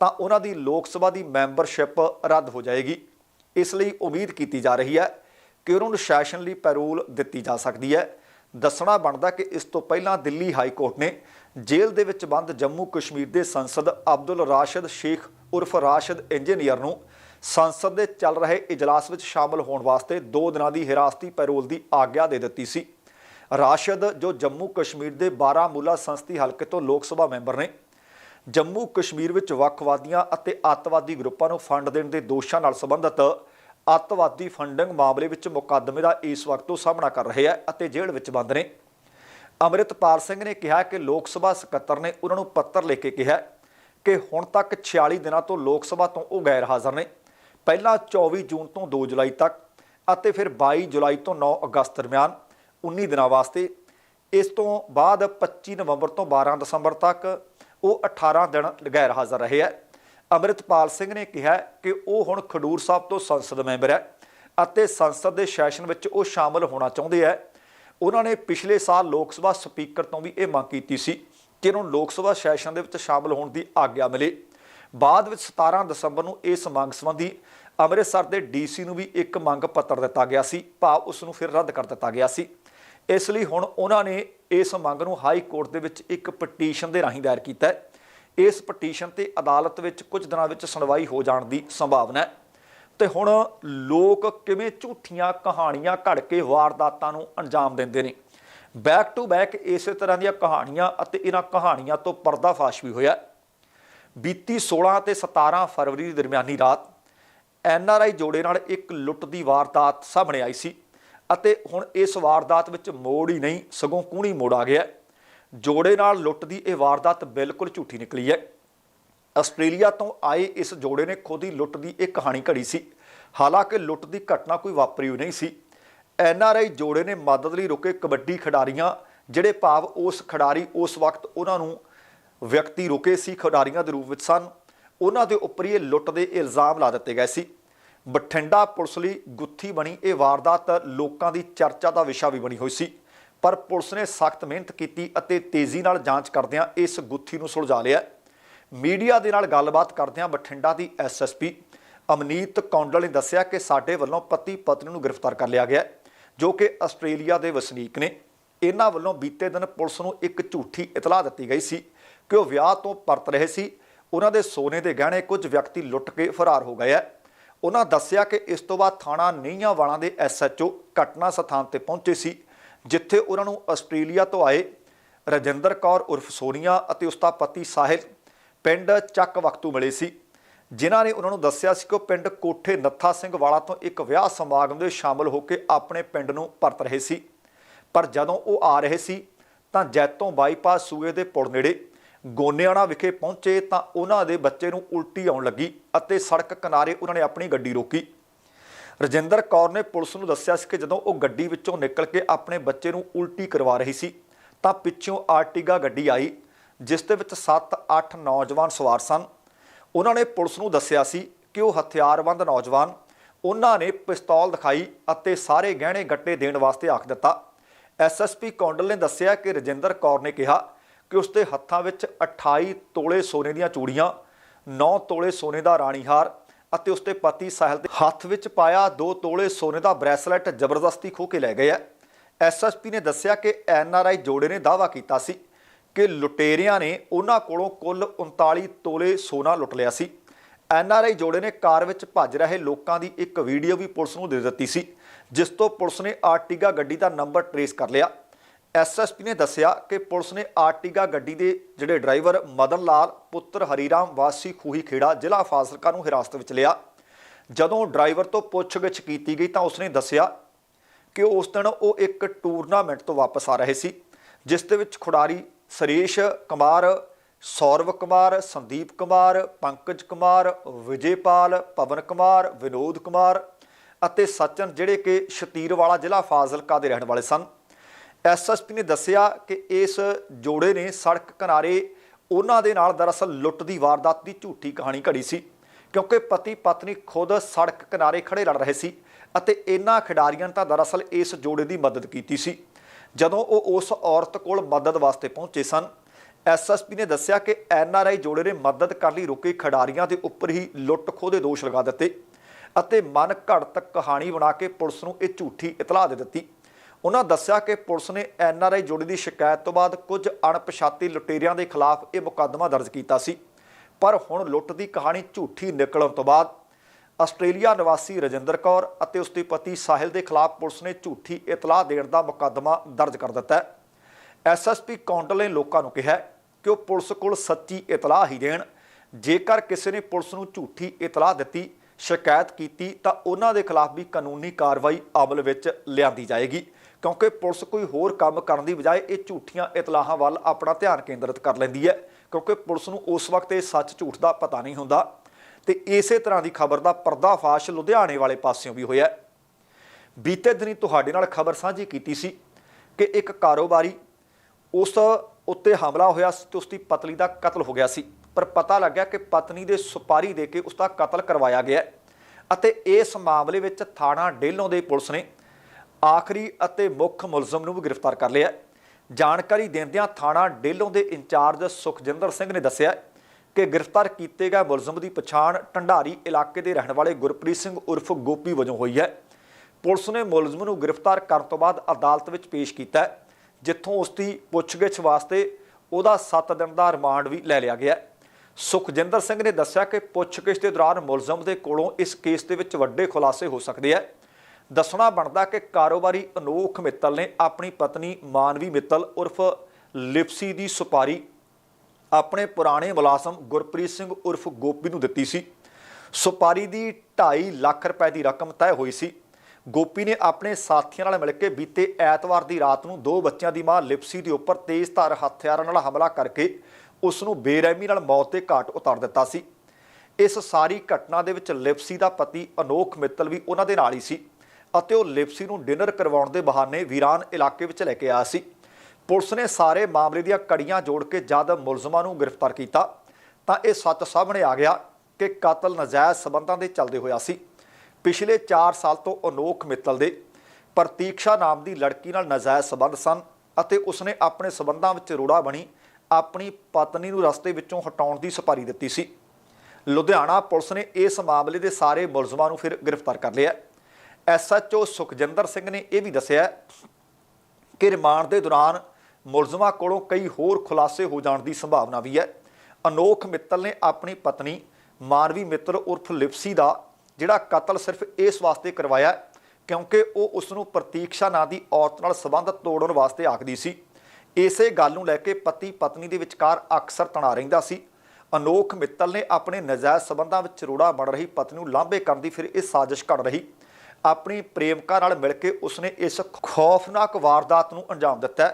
ਤਾਂ ਉਹਨਾਂ ਦੀ ਲੋਕ ਸਭਾ ਦੀ ਮੈਂਬਰਸ਼ਿਪ ਰੱਦ ਹੋ ਜਾਏਗੀ। ਇਸ ਲਈ ਉਮੀਦ ਕੀਤੀ ਜਾ ਰਹੀ ਹੈ ਕਿ ਉਹਨਾਂ ਨੂੰ ਸੈਸ਼ਨ ਲਈ ਪੈਰੋਲ ਦਿੱਤੀ ਜਾ ਸਕਦੀ ਹੈ। ਦੱਸਣਾ ਬਣਦਾ ਕਿ ਇਸ ਤੋਂ ਪਹਿਲਾਂ ਦਿੱਲੀ ਹਾਈ ਕੋਰਟ ਨੇ ਜੇਲ੍ਹ ਦੇ ਵਿੱਚ ਬੰਦ ਜੰਮੂ ਕਸ਼ਮੀਰ ਦੇ ਸੰਸਦ ਅਬਦੁਲ ਰਾਸ਼ਦ ਸ਼ੇਖ ਉਰਫ ਰਾਸ਼ਦ ਇੰਜੀਨੀਅਰ ਨੂੰ ਸੰਸਦ ਦੇ ਚੱਲ ਰਹੇ ਇਜਲਾਸ ਵਿੱਚ ਸ਼ਾਮਲ ਹੋਣ ਵਾਸਤੇ 2 ਦਿਨਾਂ ਦੀ ਹਿਰਾਸਤੀ ਪੈਰੋਲ ਦੀ ਆਗਿਆ ਦੇ ਦਿੱਤੀ ਸੀ। ਰਾਸ਼ਦ, ਜੋ ਜੰਮੂ ਕਸ਼ਮੀਰ ਦੇ ਬਾਰਾਮੂਲਾ ਸੰਸਦੀ ਹਲਕੇ ਤੋਂ ਲੋਕ ਸਭਾ ਮੈਂਬਰ ਨੇ। ਜੰਮੂ ਕਸ਼ਮੀਰ ਵਿੱਚ ਵੱਖਵਾਦੀਆਂ ਅਤੇ ਅੱਤਵਾਦੀ ਗਰੁੱਪਾਂ ਨੂੰ ਫੰਡ ਦੇਣ ਦੇ ਦੋਸ਼ਾਂ ਨਾਲ ਸੰਬੰਧਿਤ ਅੱਤਵਾਦੀ ਫੰਡਿੰਗ ਮਾਮਲੇ ਵਿੱਚ ਮੁਕੱਦਮੇ ਦਾ ਇਸ ਵਕਤ ਤੋਂ ਸਾਹਮਣਾ ਕਰ ਰਹੇ ਹੈ ਅਤੇ ਜੇਲ੍ਹ ਵਿੱਚ ਬੰਦ ਨੇ। ਅੰਮ੍ਰਿਤਪਾਲ ਸਿੰਘ ਨੇ ਕਿਹਾ ਕਿ ਲੋਕ ਸਭਾ ਸਕੱਤਰ ਨੇ ਉਹਨਾਂ ਨੂੰ ਪੱਤਰ ਲਿਖ ਕੇ ਕਿਹਾ ਕਿ ਹੁਣ ਤੱਕ 46 ਦਿਨਾਂ ਤੋਂ ਲੋਕ ਸਭਾ ਤੋਂ ਉਹ ਗੈਰ ਹਾਜ਼ਰ ਨੇ। ਪਹਿਲਾਂ 24 ਜੂਨ ਤੋਂ 2 ਜੁਲਾਈ ਤੱਕ ਅਤੇ ਫਿਰ 22 ਜੁਲਾਈ ਤੋਂ 9 ਅਗਸਤ ਦਰਮਿਆਨ 19 ਦਿਨਾਂ ਵਾਸਤੇ। ਇਸ ਤੋਂ ਬਾਅਦ 25 ਨਵੰਬਰ ਤੋਂ 12 ਦਸੰਬਰ ਤੱਕ ਉਹ 18 ਦਿਨ ਗੈਰ ਹਾਜ਼ਰ ਰਹੇ ਹੈ। ਅੰਮ੍ਰਿਤਪਾਲ ਸਿੰਘ ਨੇ ਕਿਹਾ ਕਿ ਉਹ ਹੁਣ ਖਡੂਰ ਸਾਹਿਬ ਤੋਂ ਸੰਸਦ ਮੈਂਬਰ ਹੈ ਅਤੇ ਸੰਸਦ ਦੇ ਸੈਸ਼ਨ ਵਿੱਚ ਉਹ ਸ਼ਾਮਲ ਹੋਣਾ ਚਾਹੁੰਦੇ ਹੈ। ਉਹਨਾਂ ਨੇ ਪਿਛਲੇ ਸਾਲ ਲੋਕ ਸਭਾ ਸਪੀਕਰ ਤੋਂ ਵੀ ਇਹ ਮੰਗ ਕੀਤੀ ਸੀ ਕਿ ਉਹਨਾਂ ਨੂੰ ਲੋਕ ਸਭਾ ਸੈਸ਼ਨ ਦੇ ਵਿੱਚ ਸ਼ਾਮਲ ਹੋਣ ਦੀ ਆਗਿਆ ਮਿਲੇ। ਬਾਅਦ ਵਿੱਚ 17 ਦਸੰਬਰ ਨੂੰ ਇਸ ਮੰਗ ਸੰਬੰਧੀ ਅੰਮ੍ਰਿਤਸਰ ਦੇ ਡੀਸੀ ਨੂੰ ਵੀ ਇੱਕ ਮੰਗ ਪੱਤਰ ਦਿੱਤਾ ਗਿਆ ਸੀ। ਭਾਵ ਉਸ ਨੂੰ ਫਿਰ ਰੱਦ ਕਰ ਦਿੱਤਾ ਗਿਆ ਸੀ। ਇਸ ਲਈ ਹੁਣ ਉਹਨਾਂ ਨੇ ਇਸ ਮੰਗ ਨੂੰ ਹਾਈ ਕੋਰਟ ਦੇ ਵਿੱਚ ਇੱਕ ਪਟੀਸ਼ਨ ਦੇ ਰਾਹੀਂ ਦਾਇਰ ਕੀਤਾ ਹੈ। ਇਸ ਪਟੀਸ਼ਨ ਤੇ ਅਦਾਲਤ ਵਿੱਚ ਕੁਝ ਦਿਨਾਂ ਵਿੱਚ ਸੁਣਵਾਈ ਹੋ ਜਾਣ ਦੀ ਸੰਭਾਵਨਾ ਹੈ। ਤੇ ਹੁਣ ਲੋਕ ਕਿਵੇਂ ਝੂਠੀਆਂ ਕਹਾਣੀਆਂ ਘੜ ਕੇ ਵਾਰਦਾਤਾਂ ਨੂੰ ਅੰਜਾਮ ਦਿੰਦੇ ਨੇ? ਬੈਕ ਟੂ ਬੈਕ ਇਸੇ ਤਰ੍ਹਾਂ ਦੀਆਂ ਕਹਾਣੀਆਂ ਅਤੇ ਇਹਨਾਂ ਕਹਾਣੀਆਂ ਤੋਂ ਪਰਦਾਫਾਸ਼ ਵੀ ਹੋਇਆ ਬੀਤੀ 16 ਤੇ 17 ਫਰਵਰੀ ਦੀ ਦਰਮਿਆਨੀ ਰਾਤ ਐਨਆਰਆਈ ਜੋੜੇ ਨਾਲ ਇੱਕ ਲੁੱਟ ਦੀ ਵਾਰਦਾਤ ਸਾਹਮਣੇ ਆਈ ਸੀ। ਅਤੇ ਹੁਣ ਇਸ ਵਾਰਦਾਤ ਵਿੱਚ ਮੋੜ ਹੀ ਨਹੀਂ, ਸਗੋਂ ਕੂਣੀ ਮੋੜ ਆ ਗਿਆ ਜੋੜੇ ਨਾਲ ਲੁੱਟ ਦੀ ਇਹ ਵਾਰਦਾਤ ਬਿਲਕੁਲ ਝੂਠੀ ਨਿਕਲੀ ਹੈ। ਆਸਟ੍ਰੇਲੀਆ ਤੋਂ ਆਏ ਇਸ ਜੋੜੇ ਨੇ ਖੁਦ ਹੀ ਲੁੱਟ ਦੀ ਇਹ ਕਹਾਣੀ ਘੜੀ ਸੀ। ਹਾਲਾਂਕਿ ਲੁੱਟ ਦੀ ਘਟਨਾ ਕੋਈ ਵਾਪਰੀ ਹੋਈ ਨਹੀਂ ਸੀ। ਐੱਨ ਆਰ ਆਈ ਜੋੜੇ ਨੇ ਮਦਦ ਲਈ ਰੁਕੇ ਕਬੱਡੀ ਖਿਡਾਰੀਆਂ, ਜਿਹੜੇ ਭਾਵ ਉਸ ਖਿਡਾਰੀ ਉਸ ਵਕਤ ਉਹਨਾਂ ਨੂੰ ਵਿਅਕਤੀ ਰੁਕੇ ਸੀ, ਖਿਡਾਰੀਆਂ ਦੇ ਰੂਪ ਵਿੱਚ ਸਨ। ਉਹਨਾਂ ਦੇ ਉੱਪਰ ਹੀ ਇਹ ਲੁੱਟ ਦੇ ਇਲਜ਼ਾਮ ਲਾ ਦਿੱਤੇ ਗਏ ਸੀ। ਬਠਿੰਡਾ ਪੁਲਿਸ ਲਈ ਗੁੱਥੀ ਬਣੀ ਇਹ ਵਾਰਦਾਤ ਲੋਕਾਂ ਦੀ ਚਰਚਾ ਦਾ ਵਿਸ਼ਾ ਵੀ ਬਣੀ ਹੋਈ ਸੀ। ਪਰ ਪੁਲਿਸ ਨੇ ਸਖਤ ਮਿਹਨਤ ਕੀਤੀ ਅਤੇ ਤੇਜ਼ੀ ਨਾਲ ਜਾਂਚ ਕਰਦਿਆਂ ਇਸ ਗੁੱਥੀ ਨੂੰ ਸੁਲਝਾ ਲਿਆ ਮੀਡੀਆ ਦੇ ਨਾਲ ਗੱਲਬਾਤ ਕਰਦਿਆਂ ਬਠਿੰਡਾ ਦੀ ਐਸਐਸਪੀ ਅਮਨੀਤ ਕੌਂਡਲ ਨੇ ਦੱਸਿਆ ਕਿ ਸਾਡੇ ਵੱਲੋਂ ਪਤੀ ਪਤਨੀ ਨੂੰ ਗ੍ਰਿਫਤਾਰ ਕਰ ਲਿਆ ਗਿਆ ਜੋ ਕਿ ਆਸਟ੍ਰੇਲੀਆ ਦੇ ਵਸਨੀਕ ਨੇ। ਇਹਨਾਂ ਵੱਲੋਂ ਬੀਤੇ ਦਿਨ ਪੁਲਿਸ ਨੂੰ ਇੱਕ ਝੂਠੀ ਇਤਲਾਹ ਦਿੱਤੀ ਗਈ ਸੀ ਕਿ ਉਹ ਵਿਆਹ ਤੋਂ ਪਰਤ ਰਹੇ ਸੀ। ਉਹਨਾਂ ਦੇ ਸੋਨੇ ਦੇ ਗਹਿਣੇ ਕੁਝ ਵਿਅਕਤੀ ਲੁੱਟ ਕੇ ਫਰਾਰ ਹੋ ਗਏ ਹੈ। ਉਹਨਾਂ ਦੱਸਿਆ ਕਿ ਇਸ ਤੋਂ ਬਾਅਦ ਥਾਣਾ ਨੀਹਾਂ ਵਾਲਾਂ ਦੇ ਐਸਐਚਓ ਘਟਨਾ ਸਥਾਨ ਤੇ ਪਹੁੰਚੇ ਸੀ, ਜਿੱਥੇ ਉਹਨਾਂ ਨੂੰ ਆਸਟ੍ਰੇਲੀਆ ਤੋਂ ਆਏ ਰਜਿੰਦਰ ਕੌਰ ਉਰਫ ਸੋਨੀਆ ਅਤੇ ਉਸ ਦਾ ਪਤੀ ਸਾਹਿਲ ਪਿੰਡ ਚੱਕ ਵਕਤੂ ਮਿਲੇ ਸੀ। ਜਿਨ੍ਹਾਂ ਨੇ ਉਹਨਾਂ ਨੂੰ ਦੱਸਿਆ ਸੀ ਕਿ ਉਹ ਪਿੰਡ ਕੋਠੇ ਨੱਥਾ ਸਿੰਘ ਵਾਲਾ ਤੋਂ ਇੱਕ ਵਿਆਹ ਸਮਾਗਮ ਦੇ ਸ਼ਾਮਲ ਹੋ ਕੇ ਆਪਣੇ ਪਿੰਡ ਨੂੰ ਪਰਤ ਰਹੇ ਸੀ। ਪਰ ਜਦੋਂ ਉਹ ਆ ਰਹੇ ਸੀ, ਤਾਂ ਜੈਤੋਂ ਬਾਈਪਾਸ ਸੂਏ ਦੇ ਪੁਲ ਨੇੜੇ ਗੋਨਿਆਣਾ ਵਿਖੇ ਪਹੁੰਚੇ ਤਾਂ ਉਹਨਾਂ ਦੇ ਬੱਚੇ ਨੂੰ ਉਲਟੀ ਆਉਣ ਲੱਗੀ ਅਤੇ ਸੜਕ ਕਿਨਾਰੇ ਉਹਨਾਂ ਨੇ ਆਪਣੀ ਗੱਡੀ ਰੋਕੀ। ਰਜਿੰਦਰ ਕੌਰ ਨੇ ਪੁਲਿਸ ਨੂੰ ਦੱਸਿਆ ਸੀ ਕਿ ਜਦੋਂ ਉਹ ਗੱਡੀ ਵਿੱਚੋਂ ਨਿਕਲ ਕੇ ਆਪਣੇ ਬੱਚੇ ਨੂੰ ਉਲਟੀ ਕਰਵਾ ਰਹੀ ਸੀ, ਤਾਂ ਪਿੱਛੋਂ ਆਰਟੀਗਾ ਗੱਡੀ ਆਈ, ਜਿਸ ਦੇ ਵਿੱਚ 7-8 ਨੌਜਵਾਨ ਸਵਾਰ ਸਨ। ਉਹਨਾਂ ਨੇ ਪੁਲਿਸ ਨੂੰ ਦੱਸਿਆ ਸੀ ਕਿ ਉਹ ਹਥਿਆਰਬੰਦ ਨੌਜਵਾਨ, ਉਹਨਾਂ ਨੇ ਪਿਸਤੌਲ ਦਿਖਾਈ ਅਤੇ ਸਾਰੇ ਗਹਿਣੇ ਗੱਟੇ ਦੇਣ ਵਾਸਤੇ ਆਖ ਦਿੱਤਾ। ਐਸਐਸਪੀ ਕੌਂਡਲ ਨੇ ਦੱਸਿਆ ਕਿ ਰਜਿੰਦਰ ਕੌਰ ਨੇ ਕਿਹਾ ਕਿ ਉਸ ਦੇ ਹੱਥਾਂ ਵਿੱਚ 28 ਤੋਲੇ ਸੋਨੇ ਦੀਆਂ ਚੂੜੀਆਂ 9 ਤੋਲੇ ਸੋਨੇ ਦਾ ਰਾਣੀ ਹਾਰ ਅਤੇ ਉਸ ਦੇ ਪਤੀ ਸਾਹਿਲ ਦੇ ਹੱਥ ਵਿੱਚ ਪਾਇਆ 2 ਤੋਲੇ ਸੋਨੇ ਦਾ ਬ੍ਰੈਸਲੈਟ ਜ਼ਬਰਦਸਤੀ ਖੋਹ ਕੇ ਲੈ ਗਏ ਹੈ ਐਸਐਸਪੀ ਨੇ ਦੱਸਿਆ ਕਿ ਐਨਆਰਆਈ ਜੋੜੇ ਨੇ ਦਾਅਵਾ ਕੀਤਾ ਸੀ ਕਿ ਲੁਟੇਰਿਆਂ ਨੇ ਉਹਨਾਂ ਕੋਲੋਂ ਕੁੱਲ 39 ਤੋਲੇ ਸੋਨਾ ਲੁੱਟ ਲਿਆ ਸੀ। ਐਨਆਰਆਈ ਜੋੜੇ ਨੇ ਕਾਰ ਵਿੱਚ ਭੱਜ ਰਹੇ ਲੋਕਾਂ ਦੀ ਇੱਕ ਵੀਡੀਓ ਵੀ ਪੁਲਿਸ ਨੂੰ ਦੇ ਦਿੱਤੀ ਸੀ, ਜਿਸ ਤੋਂ ਪੁਲਿਸ ਨੇ ਆਰਟੀਗਾ ਗੱਡੀ ਦਾ ਨੰਬਰ ਟਰੇਸ ਕਰ ਲਿਆ। ਐਸਐਸਪੀ ਨੇ ਦੱਸਿਆ ਕਿ ਪੁਲਿਸ ਨੇ ਆਰਟੀਗਾ ਗੱਡੀ ਦੇ ਜਿਹੜੇ ਡਰਾਈਵਰ ਮਦਨ ਲਾਲ, ਪੁੱਤਰ ਹਰੀਰਾਮ, ਵਾਸੀ ਖੂਹੀ ਖੇੜਾ ਜ਼ਿਲ੍ਹਾ ਫਾਜ਼ਿਲਕਾ ਨੂੰ ਹਿਰਾਸਤ ਵਿੱਚ ਲਿਆ। ਜਦੋਂ ਡਰਾਈਵਰ ਤੋਂ ਪੁੱਛਗਿੱਛ ਕੀਤੀ ਗਈ ਤਾਂ ਉਸਨੇ ਦੱਸਿਆ ਕਿ ਉਸ ਦਿਨ ਉਹ ਇੱਕ ਟੂਰਨਾਮੈਂਟ ਤੋਂ ਵਾਪਸ ਆ ਰਹੇ ਸੀ, ਜਿਸ ਦੇ ਵਿੱਚ ਖਿਡਾਰੀ ਸਰੇਸ਼ ਕੁਮਾਰ, ਸੌਰਵ ਕੁਮਾਰ, ਸੰਦੀਪ ਕੁਮਾਰ, ਪੰਕਜ ਕੁਮਾਰ, ਵਿਜੇਪਾਲ, ਪਵਨ ਕੁਮਾਰ, ਵਿਨੋਦ ਕੁਮਾਰ ਅਤੇ ਸਚਨ, ਜਿਹੜੇ ਕਿ ਸ਼ਤੀਰਵਾਲਾ ਜ਼ਿਲ੍ਹਾ ਫਾਜ਼ਿਲਕਾ ਦੇ ਰਹਿਣ ਵਾਲੇ ਸਨ। ਐਸਐਸਪੀ ਨੇ ਦੱਸਿਆ ਕਿ ਇਸ ਜੋੜੇ ਨੇ ਸੜਕ ਕਿਨਾਰੇ ਉਹਨਾਂ ਦੇ ਨਾਲ ਦਰਅਸਲ ਲੁੱਟ ਦੀ ਵਾਰਦਾਤ ਦੀ ਝੂਠੀ ਕਹਾਣੀ ਘੜੀ ਸੀ, ਕਿਉਂਕਿ ਪਤੀ ਪਤਨੀ ਖੁਦ ਸੜਕ ਕਿਨਾਰੇ ਖੜੇ ਲੜ ਰਹੇ ਸੀ ਅਤੇ ਇਹਨਾਂ ਖਿਡਾਰੀਆਂ ਨੇ ਤਾਂ ਦਰਅਸਲ ਇਸ ਜੋੜੇ ਦੀ ਮਦਦ ਕੀਤੀ ਸੀ। ਜਦੋਂ ਉਹ ਉਸ ਔਰਤ ਕੋਲ ਮਦਦ ਵਾਸਤੇ ਪਹੁੰਚੇ ਸਨ ਐਸਐਸਪੀ ਨੇ ਦੱਸਿਆ ਕਿ ਐਨਆਰਆਈ ਜੋੜੇ ਨੇ ਮਦਦ ਕਰਨ ਲਈ ਰੁਕੇ ਖਿਡਾਰੀਆਂ ਦੇ ਉੱਪਰ ਹੀ ਲੁੱਟ ਖੋਹ ਦੇ ਦੋਸ਼ ਲਗਾ ਦਿੱਤੇ ਅਤੇ ਮਨ ਘੜਤ ਕਹਾਣੀ ਬਣਾ ਕੇ ਪੁਲਿਸ ਨੂੰ ਇਹ ਝੂਠੀ ਇਤਲਾਹ ਦੇ ਦਿੱਤੀ। ਉਹਨਾਂ ਦੱਸਿਆ ਕਿ ਪੁਲਿਸ ਨੇ ਐਨਆਰਆਈ ਜੋੜੀ ਦੀ ਸ਼ਿਕਾਇਤ ਤੋਂ ਬਾਅਦ ਕੁਝ ਅਣਪਛਾਤੀ ਲੁਟੇਰਿਆਂ ਦੇ ਖਿਲਾਫ ਇਹ ਮੁਕੱਦਮਾ ਦਰਜ ਕੀਤਾ ਸੀ। ਪਰ ਹੁਣ ਲੁੱਟ ਦੀ ਕਹਾਣੀ ਝੂਠੀ ਨਿਕਲਣ ਤੋਂ ਬਾਅਦ ਆਸਟ੍ਰੇਲੀਆ ਨਿਵਾਸੀ ਰਜਿੰਦਰ ਕੌਰ ਅਤੇ ਉਸ ਦੇ ਪਤੀ ਸਾਹਿਲ ਦੇ ਖਿਲਾਫ ਪੁਲਿਸ ਨੇ ਝੂਠੀ ਇਤਲਾਹ ਦੇਣ ਦਾ ਮੁਕੱਦਮਾ ਦਰਜ ਕਰ ਦਿੱਤਾ ਹੈ। ਐਸਐਸਪੀ ਕੌਂਟਲ ਨੇ ਲੋਕਾਂ ਨੂੰ ਕਿਹਾ ਕਿ ਉਹ ਪੁਲਿਸ ਕੋਲ ਸੱਚੀ ਇਤਲਾਹ ਹੀ ਦੇਣ। ਜੇਕਰ ਕਿਸੇ ਨੇ ਪੁਲਿਸ ਨੂੰ ਝੂਠੀ ਇਤਲਾਹ ਦਿੱਤੀ, ਸ਼ਿਕਾਇਤ ਕੀਤੀ, ਤਾਂ ਉਹਨਾਂ ਦੇ ਖਿਲਾਫ ਵੀ ਕਾਨੂੰਨੀ ਕਾਰਵਾਈ ਅਮਲ ਵਿੱਚ ਲਿਆਂਦੀ ਜਾਏਗੀ। ਕਿਉਂਕਿ ਪੁਲਿਸ ਕੋਈ ਹੋਰ ਕੰਮ ਕਰਨ ਦੀ ਬਜਾਏ ਇਹ ਝੂਠੀਆਂ ਇਤਲਾਹਾਂ ਵੱਲ ਆਪਣਾ ਧਿਆਨ ਕੇਂਦਰਿਤ ਕਰ ਲੈਂਦੀ ਹੈ, ਕਿਉਂਕਿ ਪੁਲਿਸ ਨੂੰ ਉਸ ਵਕਤ ਇਹ ਸੱਚ ਝੂਠ ਦਾ ਪਤਾ ਨਹੀਂ ਹੁੰਦਾ। ਤੇ ਇਸੇ ਤਰ੍ਹਾਂ ਦੀ ਖਬਰ ਦਾ ਪਰਦਾਫਾਸ਼ ਲੁਧਿਆਣੇ ਵਾਲੇ ਪਾਸਿਓਂ ਵੀ ਹੋਇਆ ਬੀਤੇ ਦਿਨੀ ਤੁਹਾਡੇ ਨਾਲ ਖਬਰ ਸਾਂਝੀ ਕੀਤੀ ਸੀ ਕਿ ਇੱਕ ਕਾਰੋਬਾਰੀ ਉਸ ਉੱਤੇ ਹਮਲਾ ਹੋਇਆ ਸੀ ਤੇ ਉਸ ਦੀ ਪਤਨੀ ਦਾ ਕਤਲ ਹੋ ਗਿਆ ਸੀ। ਪਰ ਪਤਾ ਲੱਗਿਆ ਕਿ ਪਤਨੀ ਦੇ ਸੁਪਾਰੀ ਦੇ ਕੇ ਉਸ ਦਾ ਕਤਲ ਕਰਵਾਇਆ ਗਿਆ ਅਤੇ ਇਸ ਮਾਮਲੇ ਵਿੱਚ ਥਾਣਾ ਡੇਲੋਂ ਦੇ ਪੁਲਿਸ ਨੇ ਆਖਰੀ ਅਤੇ ਮੁੱਖ ਮੁਲਜ਼ਮ ਨੂੰ ਵੀ ਗ੍ਰਿਫਤਾਰ ਕਰ ਲਿਆ ਜਾਣਕਾਰੀ ਦਿੰਦਿਆਂ ਥਾਣਾ ਡੇਲੋਂ ਦੇ ਇੰਚਾਰਜ ਸੁਖਜਿੰਦਰ ਸਿੰਘ ਨੇ ਦੱਸਿਆ ਕਿ ਗ੍ਰਿਫਤਾਰ ਕੀਤੇ ਗਏ ਮੁਲਜ਼ਮ ਦੀ ਪਛਾਣ ਢੰਡਾਰੀ ਇਲਾਕੇ ਦੇ ਰਹਿਣ ਵਾਲੇ ਗੁਰਪ੍ਰੀਤ ਸਿੰਘ ਉਰਫ ਗੋਪੀ ਵਜੋਂ ਹੋਈ ਹੈ। ਪੁਲਿਸ ਨੇ ਮੁਲਜ਼ਮ ਨੂੰ ਗ੍ਰਿਫਤਾਰ ਕਰਨ ਤੋਂ ਬਾਅਦ ਅਦਾਲਤ ਵਿੱਚ ਪੇਸ਼ ਕੀਤਾ ਜਿੱਥੋਂ ਉਸ ਦੀ ਪੁੱਛਗਿੱਛ ਵਾਸਤੇ ਉਹਦਾ 7 ਦਿਨ ਦਾ ਰਿਮਾਂਡ ਵੀ ਲੈ ਲਿਆ ਗਿਆ ਸੁਖਜਿੰਦਰ ਸਿੰਘ ਨੇ ਦੱਸਿਆ ਕਿ ਪੁੱਛਗਿੱਛ ਦੇ ਦੌਰਾਨ ਮੁਲਜ਼ਮ ਦੇ ਕੋਲੋਂ ਇਸ ਕੇਸ ਦੇ ਵਿੱਚ ਵੱਡੇ ਖੁਲਾਸੇ ਹੋ ਸਕਦੇ ਆ ਦੱਸਣਾ ਬਣਦਾ ਕਿ ਕਾਰੋਬਾਰੀ ਅਨੋਖ ਮਿੱਤਲ ਨੇ ਆਪਣੀ ਪਤਨੀ ਮਾਨਵੀ ਮਿੱਤਲ ਉਰਫ ਲਿਪਸੀ ਦੀ ਸੁਪਾਰੀ ਆਪਣੇ ਪੁਰਾਣੇ ਮੁਲਾਜ਼ਮ ਗੁਰਪ੍ਰੀਤ ਸਿੰਘ ਉਰਫ ਗੋਪੀ ਨੂੰ ਦਿੱਤੀ ਸੀ। ਸੁਪਾਰੀ ਦੀ 2.5 ਲੱਖ ਰੁਪਏ ਦੀ ਰਕਮ ਤੈਅ ਹੋਈ ਸੀ। ਗੋਪੀ ਨੇ ਆਪਣੇ ਸਾਥੀਆਂ ਨਾਲ ਮਿਲ ਕੇ ਬੀਤੇ ਐਤਵਾਰ ਦੀ ਰਾਤ ਨੂੰ ਦੋ ਬੱਚਿਆਂ ਦੀ ਮਾਂ ਲਿਪਸੀ ਦੇ ਉੱਪਰ ਤੇਜ਼ਧਾਰ ਹਥਿਆਰਾਂ ਨਾਲ ਹਮਲਾ ਕਰਕੇ ਉਸ ਨੂੰ ਬੇਰਹਿਮੀ ਨਾਲ ਮੌਤ ਦੇ ਘਾਟ ਉਤਾਰ ਦਿੱਤਾ ਸੀ। ਇਸ ਸਾਰੀ ਘਟਨਾ ਦੇ ਵਿੱਚ ਲਿਪਸੀ ਦਾ ਪਤੀ ਅਨੋਖ ਮਿੱਤਲ ਵੀ ਉਹਨਾਂ ਦੇ ਨਾਲ ਹੀ ਸੀ। ਅਤੇ ਉਹ ਲਿਪਸੀ ਨੂੰ ਡਿਨਰ ਕਰਵਾਉਣ ਦੇ ਬਹਾਨੇ ਵੀਰਾਨ ਇਲਾਕੇ ਵਿੱਚ ਲੈ ਕੇ ਆਇਆ ਸੀ। ਪੁਲਿਸ ਨੇ ਸਾਰੇ ਮਾਮਲੇ ਦੀਆਂ ਕੜੀਆਂ ਜੋੜ ਕੇ ਜਦ ਮੁਲਜ਼ਮਾਂ ਨੂੰ ਗ੍ਰਿਫਤਾਰ ਕੀਤਾ, ਤਾਂ ਇਹ ਸੱਚ ਸਾਹਮਣੇ ਆ ਗਿਆ ਕਿ ਕਤਲ ਨਜਾਇਜ਼ ਸਬੰਧਾਂ ਦੇ ਚੱਲਦੇ ਹੋਇਆ ਸੀ। ਪਿਛਲੇ 4 ਸਾਲ ਤੋਂ ਅਨੋਖ ਮਿੱਤਲ ਦੇ ਪ੍ਰਤੀਕਸ਼ਾ ਨਾਮ ਦੀ ਲੜਕੀ ਨਾਲ ਨਜਾਇਜ਼ ਸਬੰਧ ਸਨ ਅਤੇ ਉਸਨੇ ਆਪਣੇ ਸਬੰਧਾਂ ਵਿੱਚ ਰੋੜਾ ਬਣੀ ਆਪਣੀ ਪਤਨੀ ਨੂੰ ਰਸਤੇ ਵਿੱਚੋਂ ਹਟਾਉਣ ਦੀ ਸੁਪਾਰੀ ਦਿੱਤੀ ਸੀ। ਲੁਧਿਆਣਾ ਪੁਲਿਸ ਨੇ ਇਸ ਮਾਮਲੇ ਦੇ ਸਾਰੇ ਮੁਲਜ਼ਮਾਂ ਨੂੰ ਫਿਰ ਗ੍ਰਿਫਤਾਰ ਕਰ ਲਿਆ। ਐਸਐਚਓ ਸੁਖਜਿੰਦਰ ਸਿੰਘ ਨੇ ਇਹ ਵੀ ਦੱਸਿਆ ਕਿ ਰਿਮਾਂਡ ਦੇ ਦੌਰਾਨ ਮੁਲਜ਼ਮਾਂ ਕੋਲੋਂ ਕਈ ਹੋਰ ਖੁਲਾਸੇ ਹੋ ਜਾਣ ਦੀ ਸੰਭਾਵਨਾ ਵੀ ਹੈ। ਅਨੋਖ ਮਿੱਤਲ ਨੇ ਆਪਣੀ ਪਤਨੀ, ਮਾਨਵੀ ਮਿੱਤਲ ਉਰਫ ਲਿਪਸੀ ਦਾ ਜਿਹੜਾ ਕਤਲ ਸਿਰਫ ਇਸ ਵਾਸਤੇ ਕਰਵਾਇਆ ਕਿਉਂਕਿ ਉਹ ਉਸ ਨੂੰ ਪ੍ਰਤੀਕਸ਼ਾ ਨਾਂ ਦੀ ਔਰਤ ਨਾਲ ਸੰਬੰਧ ਤੋੜਨ ਵਾਸਤੇ ਆਖਦੀ ਸੀ। ਇਸੇ ਗੱਲ ਨੂੰ ਲੈ ਕੇ ਪਤੀ ਪਤਨੀ ਦੇ ਵਿਚਕਾਰ ਅਕਸਰ ਤਣਾ ਰਹਿੰਦਾ ਸੀ। ਅਨੋਖ ਮਿੱਤਲ ਨੇ ਆਪਣੇ ਨਜਾਇਜ਼ ਸਬੰਧਾਂ ਵਿੱਚ ਰੋੜਾ ਬਣ ਰਹੀ ਪਤਨੀ ਨੂੰ ਲਾਂਭੇ ਕਰਨ ਦੀ ਫਿਰ ਇਹ ਸਾਜ਼ਿਸ਼ ਘੜ ਰਹੀ। ਆਪਣੀ ਪ੍ਰੇਮਕਾ ਨਾਲ ਮਿਲ ਕੇ ਉਸਨੇ ਇਸ ਖੌਫਨਾਕ ਵਾਰਦਾਤ ਨੂੰ ਅੰਜਾਮ ਦਿੱਤਾ